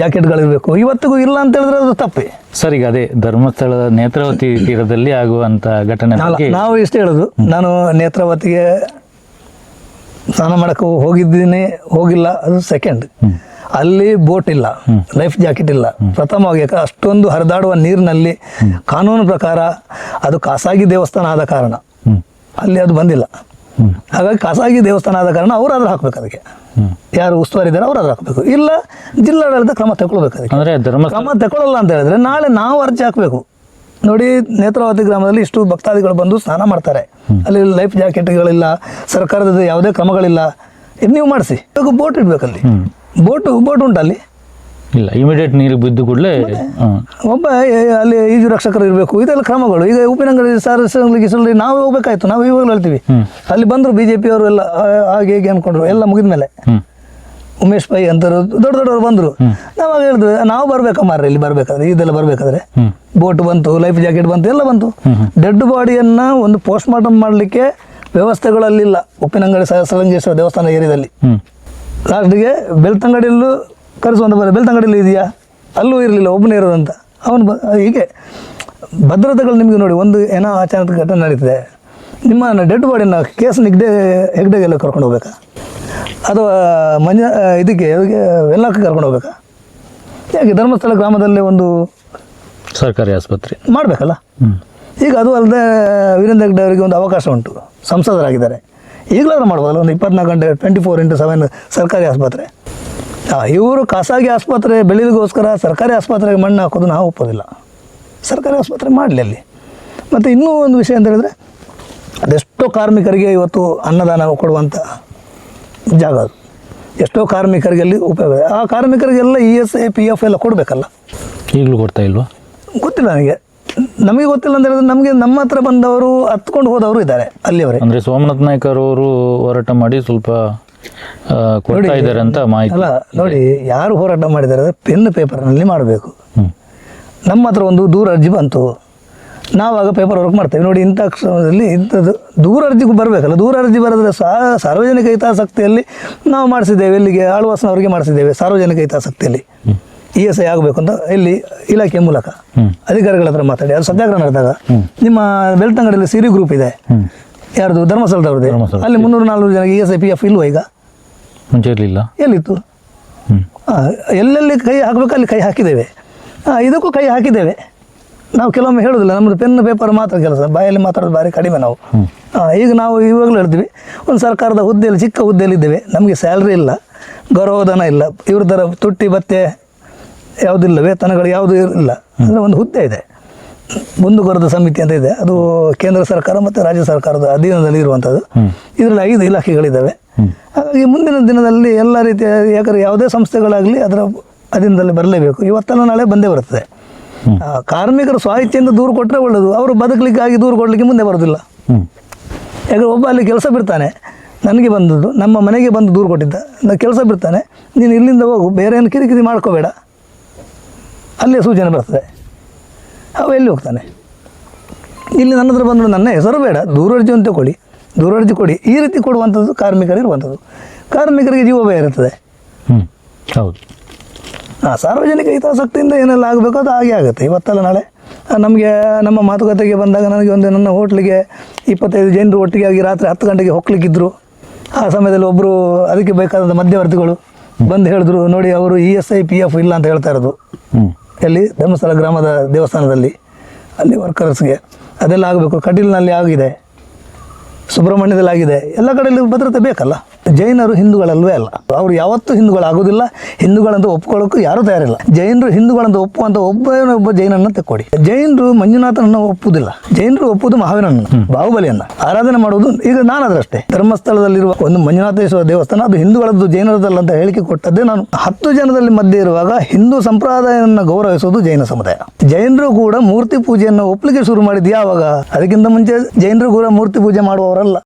ಜಾಕೆಟ್ಗಳಿರಬೇಕು ಇವತ್ತಿಗೂ ಇಲ್ಲ ಅಂತ ಹೇಳಿದ್ರೆ ಅದು ತಪ್ಪೆ. ಸರ್ ಈಗ ಅದೇ ಧರ್ಮಸ್ಥಳದ ನೇತ್ರಾವತಿ ತೀರದಲ್ಲಿ ಆಗುವಂತ ಘಟನೆ ನಾವು ಇಷ್ಟೇ ಹೇಳೋದು. ನಾನು ನೇತ್ರಾವತಿಗೆ ಸ್ನಾನ ಮಾಡಕ್ಕೆ ಹೋಗಿದ್ದೀನಿ ಹೋಗಿಲ್ಲ ಅದು ಸೆಕೆಂಡ್ ಅಲ್ಲಿ ಬೋಟ್ ಇಲ್ಲ ಲೈಫ್ ಜಾಕೆಟ್ ಇಲ್ಲ. ಪ್ರಥಮವಾಗಿ ಯಾಕಂದ್ರೆ ಅಷ್ಟೊಂದು ಹರಿದಾಡುವ ನೀರಿನಲ್ಲಿ ಕಾನೂನು ಪ್ರಕಾರ ಅದು ಖಾಸಗಿ ದೇವಸ್ಥಾನ ಆದ ಕಾರಣ. ಅಲ್ಲಿ ಅದು ಬಂದಿಲ್ಲ. ಹಾಗಾಗಿ ಖಾಸಗಿ ದೇವಸ್ಥಾನ ಆದ ಕಾರಣ ಅವರಾದ್ರೂ ಹಾಕ್ಬೇಕು ಅದಕ್ಕೆ. ಯಾರು ಉಸ್ತುವಾರಿ ಇದ್ದಾರೆ ಅದ್ರ ಹಾಕಬೇಕು. ಇಲ್ಲ ಜಿಲ್ಲಾಡಳಿತ ಕ್ರಮ ತಗೊಳ್ಬೇಕು ಅದಕ್ಕೆ. ಅಂದ್ರೆ ಕ್ರಮ ತಗೊಳ್ಳಲ್ಲ ಅಂತ ಹೇಳಿದ್ರೆ ನಾಳೆ ನಾವು ಅರ್ಜಿ ಹಾಕಬೇಕು. ನೋಡಿ ನೇತ್ರಾವತಿ ಗ್ರಾಮದಲ್ಲಿ ಇಷ್ಟು ಭಕ್ತಾದಿಗಳು ಬಂದು ಸ್ನಾನ ಮಾಡ್ತಾರೆ. ಅಲ್ಲಿ ಲೈಫ್ ಜಾಕೆಟ್ಗಳಿಲ್ಲ ಸರ್ಕಾರದ ಯಾವುದೇ ಕ್ರಮಗಳಿಲ್ಲ. ಇದು ನೀವು ಮಾಡಿಸಿ. ಬೋಟ್ ಇಡ್ಬೇಕಲ್ಲಿ ಬೋಟು ಬೋಟ್ ಉಂಟು ಅಲ್ಲಿ ಇಲ್ಲ ಇಮಿಡಿಯೇಟ್ ನೀರಿಗೆ ಬಿದ್ದು ಕೂಡಲೇ ಒಬ್ಬ ಅಲ್ಲಿ ಈಜು ರಕ್ಷಕರು ಇರಬೇಕು. ಇದೆಲ್ಲ ಕ್ರಮಗಳು. ಈಗ ಉಪ್ಪಿನಂಗಡಿ ಗಿಸಲಿ ನಾವು ಹೋಗ್ಬೇಕಾಯ್ತು. ನಾವು ಇವಾಗಲೂ ಹೇಳ್ತೀವಿ. ಅಲ್ಲಿ ಬಂದರು ಬಿ ಜೆ ಪಿಯವರು ಎಲ್ಲ ಹಾಗೆ ಹೇಗೆ ಅನ್ಕೊಂಡ್ರು. ಎಲ್ಲ ಮುಗಿದ ಮೇಲೆ. ಉಮೇಶ್ ಪೈ ಅಂತರು ದೊಡ್ಡ ದೊಡ್ಡವರು ಬಂದರು. ನಾವಾಗ ಹೇಳಿದ್ವಿ ನಾವು ಬರ್ಬೇಕಾ ಮಾರ್ರೆ ಇಲ್ಲಿ ಬರ್ಬೇಕಾದ್ರೆ ಇದೆಲ್ಲ ಬರ್ಬೇಕಾದ್ರೆ. ಬೋಟ್ ಬಂತು ಲೈಫ್ ಜಾಕೆಟ್ ಬಂತು ಎಲ್ಲ ಬಂತು. ಡೆಡ್ ಬಾಡಿಯನ್ನ ಒಂದು ಪೋಸ್ಟ್ ಮಾರ್ಟಮ್ ಮಾಡಲಿಕ್ಕೆ ವ್ಯವಸ್ಥೆಗಳಲ್ಲಿಲ್ಲ ಉಪ್ಪಿನಂಗಡಿ ಸಲಂಗೇಶ್ವರ ದೇವಸ್ಥಾನ ಏರಿಯಾದಲ್ಲಿ. ಲಾಸ್ಟಿಗೆ ಬೆಳ್ತಂಗಡಿಯಲ್ಲೂ ಕರೆಸುವಂತ ಬರ ಬೆಳ್ತಂಗಡಿಯಲ್ಲಿ ಇದೆಯಾ? ಅಲ್ಲೂ ಇರಲಿಲ್ಲ ಒಬ್ಬನೇ ಇರೋದಂತ. ಅವನು ಬ ಹೀಗೆ. ಭದ್ರತೆಗಳು ನಿಮಗೆ ನೋಡಿ ಒಂದು ಏನೋ ಆಚರಣೆ ಘಟನೆ ನಡೀತಿದೆ. ನಿಮ್ಮ ಡೆಡ್ ಬಾಡಿನ ಕೇಸ್ ನಿಗ್ಡೆ ಹೆಗ್ಡೆಗೆಲ್ಲ ಕರ್ಕೊಂಡು ಹೋಗ್ಬೇಕಾ? ಅಥವಾ ಮಂಜ ಇದಕ್ಕೆ ಅದಕ್ಕೆ ವೆಲ್ಲಕ್ಕೆ ಕರ್ಕೊಂಡು ಹೋಗ್ಬೇಕಾ? ಯಾಕೆ ಧರ್ಮಸ್ಥಳ ಗ್ರಾಮದಲ್ಲೇ ಒಂದು ಸರ್ಕಾರಿ ಆಸ್ಪತ್ರೆ. ಮಾಡಬೇಕಲ್ಲ? ಈಗ ಅದು ಅಲ್ಲದೆ ವೀರೇಂದ್ರ ಹೆಗ್ಡೆ ಅವರಿಗೆ ಒಂದು ಅವಕಾಶ ಉಂಟು. ಸಂಸದರಾಗಿದ್ದಾರೆ. ಈಗಲಾದ್ರೂ ಮಾಡ್ಬೋದಲ್ಲ? ಒಂದು ಇಪ್ಪತ್ನಾಲ್ಕು ಗಂಟೆ ಟ್ವೆಂಟಿ ಫೋರ್ ಇಂಟು ಸೆವೆನ್ ಸರ್ಕಾರಿ ಆಸ್ಪತ್ರೆ. ಇವರು ಖಾಸಗಿ ಆಸ್ಪತ್ರೆ ಬೆಳಿಲಿಗೋಸ್ಕರ ಸರ್ಕಾರಿ ಆಸ್ಪತ್ರೆಗೆ ಮಣ್ಣು ಹಾಕೋದು ನಾವು ಒಪ್ಪೋದಿಲ್ಲ. ಸರ್ಕಾರಿ ಆಸ್ಪತ್ರೆ ಮಾಡಲಿ ಅಲ್ಲಿ. ಮತ್ತು ಇನ್ನೂ ಒಂದು ವಿಷಯ ಅಂತ ಹೇಳಿದ್ರೆ ಅದೆಷ್ಟೋ ಕಾರ್ಮಿಕರಿಗೆ ಇವತ್ತು ಅನ್ನದಾನ ಕೊಡುವಂಥ ಜಾಗ ಅದು. ಎಷ್ಟೋ ಕಾರ್ಮಿಕರಿಗೆ ಅಲ್ಲಿ ಉಪಯೋಗ. ಆ ಕಾರ್ಮಿಕರಿಗೆಲ್ಲ E S A P F ಎಲ್ಲ ಕೊಡಬೇಕಲ್ಲ? ಈಗಲೂ ಕೊಡ್ತಾ ಇಲ್ವಾ? ಗೊತ್ತಿಲ್ಲ ನನಗೆ. ನಮಗೆ ಗೊತ್ತಿಲ್ಲ ಅಂತ ಹೇಳಿದ್ರೆ ನಮಗೆ ನಮ್ಮ ಹತ್ರ ಬಂದವರು ಹತ್ಕೊಂಡು ಹೋದವರು ಇದ್ದಾರೆ ಅಲ್ಲಿಯವರೇ ಅಂದರೆ ಸೋಮನಾಥ್ ನಾಯ್ಕರವರು ಹೋರಾಟ ಮಾಡಿ ಸ್ವಲ್ಪ ಕೊಡ್ತಾ ಇದ್ದಾರೆ ಅಂತ ಮಾಹಿತಿ. ಅಲ್ಲ ನೋಡಿ ಯಾರು ಹೋರಾಟ ಮಾಡಿದ್ದಾರೆ ಅಂದರೆ ಪೆನ್ ಪೇಪರ್ನಲ್ಲಿ ಮಾಡಬೇಕು. ನಮ್ಮ ಹತ್ರ ಒಂದು ದೂರ ಅರ್ಜಿ ಬಂತು. ನಾವಾಗ ಪೇಪರ್ ವರ್ಕ್ ಮಾಡ್ತೇವೆ. ನೋಡಿ ಇಂಥ ಕ್ಷಣದಲ್ಲಿ ಇಂಥದ್ದು ದೂರ ಅರ್ಜಿಗೂ ಬರಬೇಕಲ್ಲ. ದೂರ ಅರ್ಜಿ ಬರೆದ್ರೆ ಸಾ ಸಾರ್ವಜನಿಕ ಹಿತಾಸಕ್ತಿಯಲ್ಲಿ ನಾವು ಮಾಡಿಸಿದ್ದೇವೆ. ಇಲ್ಲಿಗೆ ಆಳ್ವಾಸನವ್ರಿಗೆ ಮಾಡಿಸಿದ್ದೇವೆ ಸಾರ್ವಜನಿಕ ಹಿತಾಸಕ್ತಿಯಲ್ಲಿ. ಇ ಎಸ್ ಐ ಆಗಬೇಕು ಅಂತ ಇಲ್ಲಿ ಇಲಾಖೆ ಮೂಲಕ. ಅಧಿಕಾರಿಗಳ ಹತ್ರ ಮಾತಾಡಿ. ಅದು ಸತ್ಯಾಗ್ರಹ ನಡೆದಾಗ ನಿಮ್ಮ ಬೆಳ್ತಂಗಡಿಯಲ್ಲಿ ಸಿರಿ ಗ್ರೂಪ್ ಇದೆ. ಯಾರ್ದು? ಧರ್ಮಸ್ಥಳದವ್ರದ್ದು. ಧರ್ಮಸ್ಥಳ. ಅಲ್ಲಿ ಮುನ್ನೂರು ನಾಲ್ನೂರು ಜನ E S I P F ಇಲ್ವ ಈಗ? ಮುಂಚೆ ಇರಲಿಲ್ಲ? ಎಲ್ಲಿತ್ತು? ಎಲ್ಲೆಲ್ಲಿ ಕೈ ಹಾಕಬೇಕು ಅಲ್ಲಿ ಕೈ ಹಾಕಿದ್ದೇವೆ. ಇದಕ್ಕೂ ಕೈ ಹಾಕಿದ್ದೇವೆ. ನಾವು ಕೆಲವೊಮ್ಮೆ ಹೇಳೋದಿಲ್ಲ ನಮ್ಮದು ಪೆನ್ ಪೇಪರ್ ಮಾತ್ರ ಕೆಲಸ ಬಾಯಲ್ಲಿ ಮಾತಾಡೋದು ಭಾರಿ ಕಡಿಮೆ ನಾವು. ಈಗ ನಾವು ಇವಾಗಲೂ ಹೇಳ್ತೀವಿ ಒಂದು ಸರ್ಕಾರದ ಹುದ್ದೆಯಲ್ಲಿ ಚಿಕ್ಕ ಹುದ್ದೆಯಲ್ಲಿ ಇದ್ದೇವೆ. ನಮಗೆ ಸ್ಯಾಲ್ರಿ ಇಲ್ಲ ಗೌರವಧನ ಇಲ್ಲ ಇವ್ರ ಥರ ತುಟ್ಟಿ ಭತ್ತೆ ಯಾವುದಿಲ್ಲ ವೇತನಗಳು ಯಾವುದೂ ಇಲ್ಲ. ಅಂದರೆ ಒಂದು ಹುದ್ದೆ ಇದೆ. ಮುಂದುವರೆದ ಸಮಿತಿ ಅಂತ ಇದೆ. ಅದು ಕೇಂದ್ರ ಸರ್ಕಾರ ಮತ್ತು ರಾಜ್ಯ ಸರ್ಕಾರದ ಅಧೀನದಲ್ಲಿ ಇರುವಂಥದ್ದು ಇದರಲ್ಲಿ ಐದು ಇಲಾಖೆಗಳಿದ್ದಾವೆ. ಹಾಗಾಗಿ ಮುಂದಿನ ದಿನದಲ್ಲಿ ಎಲ್ಲ ರೀತಿಯ ಯಾಕಂದರೆ ಯಾವುದೇ ಸಂಸ್ಥೆಗಳಾಗಲಿ ಅದರ ಅಧೀನದಲ್ಲಿ ಬರಲೇಬೇಕು. ಇವತ್ತನ್ನು ನಾಳೆ ಬಂದೇ ಬರ್ತದೆ. ಕಾರ್ಮಿಕರು ಸ್ವಾಯಿಚ್ಛೆಯಿಂದ ದೂರು ಕೊಟ್ಟರೆ ಒಳ್ಳೆಯದು ಅವರು ಬದುಕಲಿಕ್ಕಾಗಿ ದೂರು ಕೊಡಲಿಕ್ಕೆ ಮುಂದೆ ಬರೋದಿಲ್ಲ. ಯಾಕಂದ್ರೆ ಒಬ್ಬ ಅಲ್ಲಿ ಕೆಲಸ ಬಿಡ್ತಾನೆ ನನಗೆ ಬಂದದ್ದು ನಮ್ಮ ಮನೆಗೆ ಬಂದು ದೂರು ಕೊಟ್ಟಿದ್ದ ನಾನು ಕೆಲಸ ಬಿಡ್ತಾನೆ ನೀನು ಇಲ್ಲಿಂದ ಹೋಗು ಬೇರೆ ಏನು ಕಿರಿಕಿರಿ ಮಾಡ್ಕೋಬೇಡ. ಅಲ್ಲೇ ಸೂಚನೆ ಬರ್ತದೆ. ಅವ ಎಲ್ಲಿ ಹೋಗ್ತಾನೆ? ಇಲ್ಲಿ ನನ್ನ ಹತ್ರ ಬಂದರು ನನ್ನ ಹೆಸರು ಬೇಡ ದೂರ ಅಂತ ಕೊಡಿ. ದೂರರ್ಜಿ ಕೊಡಿ. ಈ ರೀತಿ ಕೊಡುವಂಥದ್ದು ಕಾರ್ಮಿಕರಿರುವಂಥದ್ದು ಕಾರ್ಮಿಕರಿಗೆ ಜೀವ ಭಯ ಇರುತ್ತದೆ. ಹೌದು. ಹಾಂ ಸಾರ್ವಜನಿಕ ಹಿತಾಸಕ್ತಿಯಿಂದ ಏನೆಲ್ಲ ಆಗಬೇಕು ಅದು ಹಾಗೆ ಆಗುತ್ತೆ. ಇವತ್ತಲ್ಲ ನಾಳೆ ನಮಗೆ ನಮ್ಮ ಮಾತುಕತೆಗೆ ಬಂದಾಗ ನನಗೆ ಒಂದು ನನ್ನ ಹೋಟ್ಲಿಗೆ ಇಪ್ಪತ್ತೈದು ಜನರು ಒಟ್ಟಿಗೆ ಆಗಿ ರಾತ್ರಿ ಹತ್ತು ಗಂಟೆಗೆ ಹೊಕ್ಲಿಕ್ಕಿದ್ರು ಆ ಸಮಯದಲ್ಲಿ ಒಬ್ಬರು ಅದಕ್ಕೆ ಬೇಕಾದಂಥ ಮಧ್ಯವರ್ತಿಗಳು ಬಂದು ಹೇಳಿದ್ರು ನೋಡಿ ಅವರು E S I P F ಇಲ್ಲ ಅಂತ ಹೇಳ್ತಾ ಇರೋದು. ಎಲ್ಲಿ? ಧರ್ಮಸ್ಥಳ ಗ್ರಾಮದ ದೇವಸ್ಥಾನದಲ್ಲಿ. ಅಲ್ಲಿ ವರ್ಕರ್ಸ್ಗೆ ಅದೆಲ್ಲ ಆಗಬೇಕು. ಕಟೀಲಿನಲ್ಲಿ ಆಗಿದೆ. ಸುಬ್ರಹ್ಮಣ್ಯದಲ್ಲಿ ಆಗಿದೆ ಎಲ್ಲ ಕಡೆಯಲ್ಲಿ ಭದ್ರತೆ ಬೇಕಲ್ಲ? ಜೈನರು ಹಿಂದೂಗಳಲ್ವೇ ಅಲ್ಲ. ಅವರು ಯಾವತ್ತೂ ಹಿಂದೂಗಳಾಗೋದಿಲ್ಲ. ಹಿಂದೂಗಳಂತ ಒಪ್ಕೊಳ್ಳೋಕ್ಕೂ ಯಾರೂ ತಯಾರಿಲ್ಲ. ಜೈನರು ಹಿಂದೂಗಳಂತ ಒಪ್ಪುವಂತ ಒಬ್ಬನೇ ಒಬ್ಬ ಜೈನನ್ನ ತಕ್ಕೊಡಿ. ಜೈನರು ಮಂಜುನಾಥನನ್ನು ಒಪ್ಪುವುದಿಲ್ಲ ಜೈನರು ಒಪ್ಪುವುದು ಮಹಾವೀರನನ್ನು ಬಾಹುಬಲಿಯನ್ನ. ಆರಾಧನೆ ಮಾಡುವುದು ಈಗ ನಾನಾದ್ರಷ್ಟೇ. ಧರ್ಮಸ್ಥಳದಲ್ಲಿರುವ ಒಂದು ಮಂಜುನಾಥೇಶ್ವರ ದೇವಸ್ಥಾನ ಅದು ಹಿಂದೂಗಳದ್ದು ಜೈನರದಲ್ಲ ಅಂತ ಹೇಳಿಕೆ ಕೊಟ್ಟದ್ದೇ ನಾನು. ಹತ್ತು ಜನದಲ್ಲಿ ಮಧ್ಯೆ ಇರುವಾಗ ಹಿಂದೂ ಸಂಪ್ರದಾಯವನ್ನು ಗೌರವಿಸುವುದು ಜೈನ ಸಮುದಾಯ. ಜೈನರು ಕೂಡ ಮೂರ್ತಿ ಪೂಜೆಯನ್ನು ಒಪ್ಪಲಿಕ್ಕೆ ಶುರು ಮಾಡಿದ್ದು ಯಾವಾಗ ಅದಕ್ಕಿಂತ ಮುಂಚೆ ಜೈನರು ಕೂಡ ಮೂರ್ತಿ ಪೂಜೆ ಮಾಡುವವರಲ್ಲ.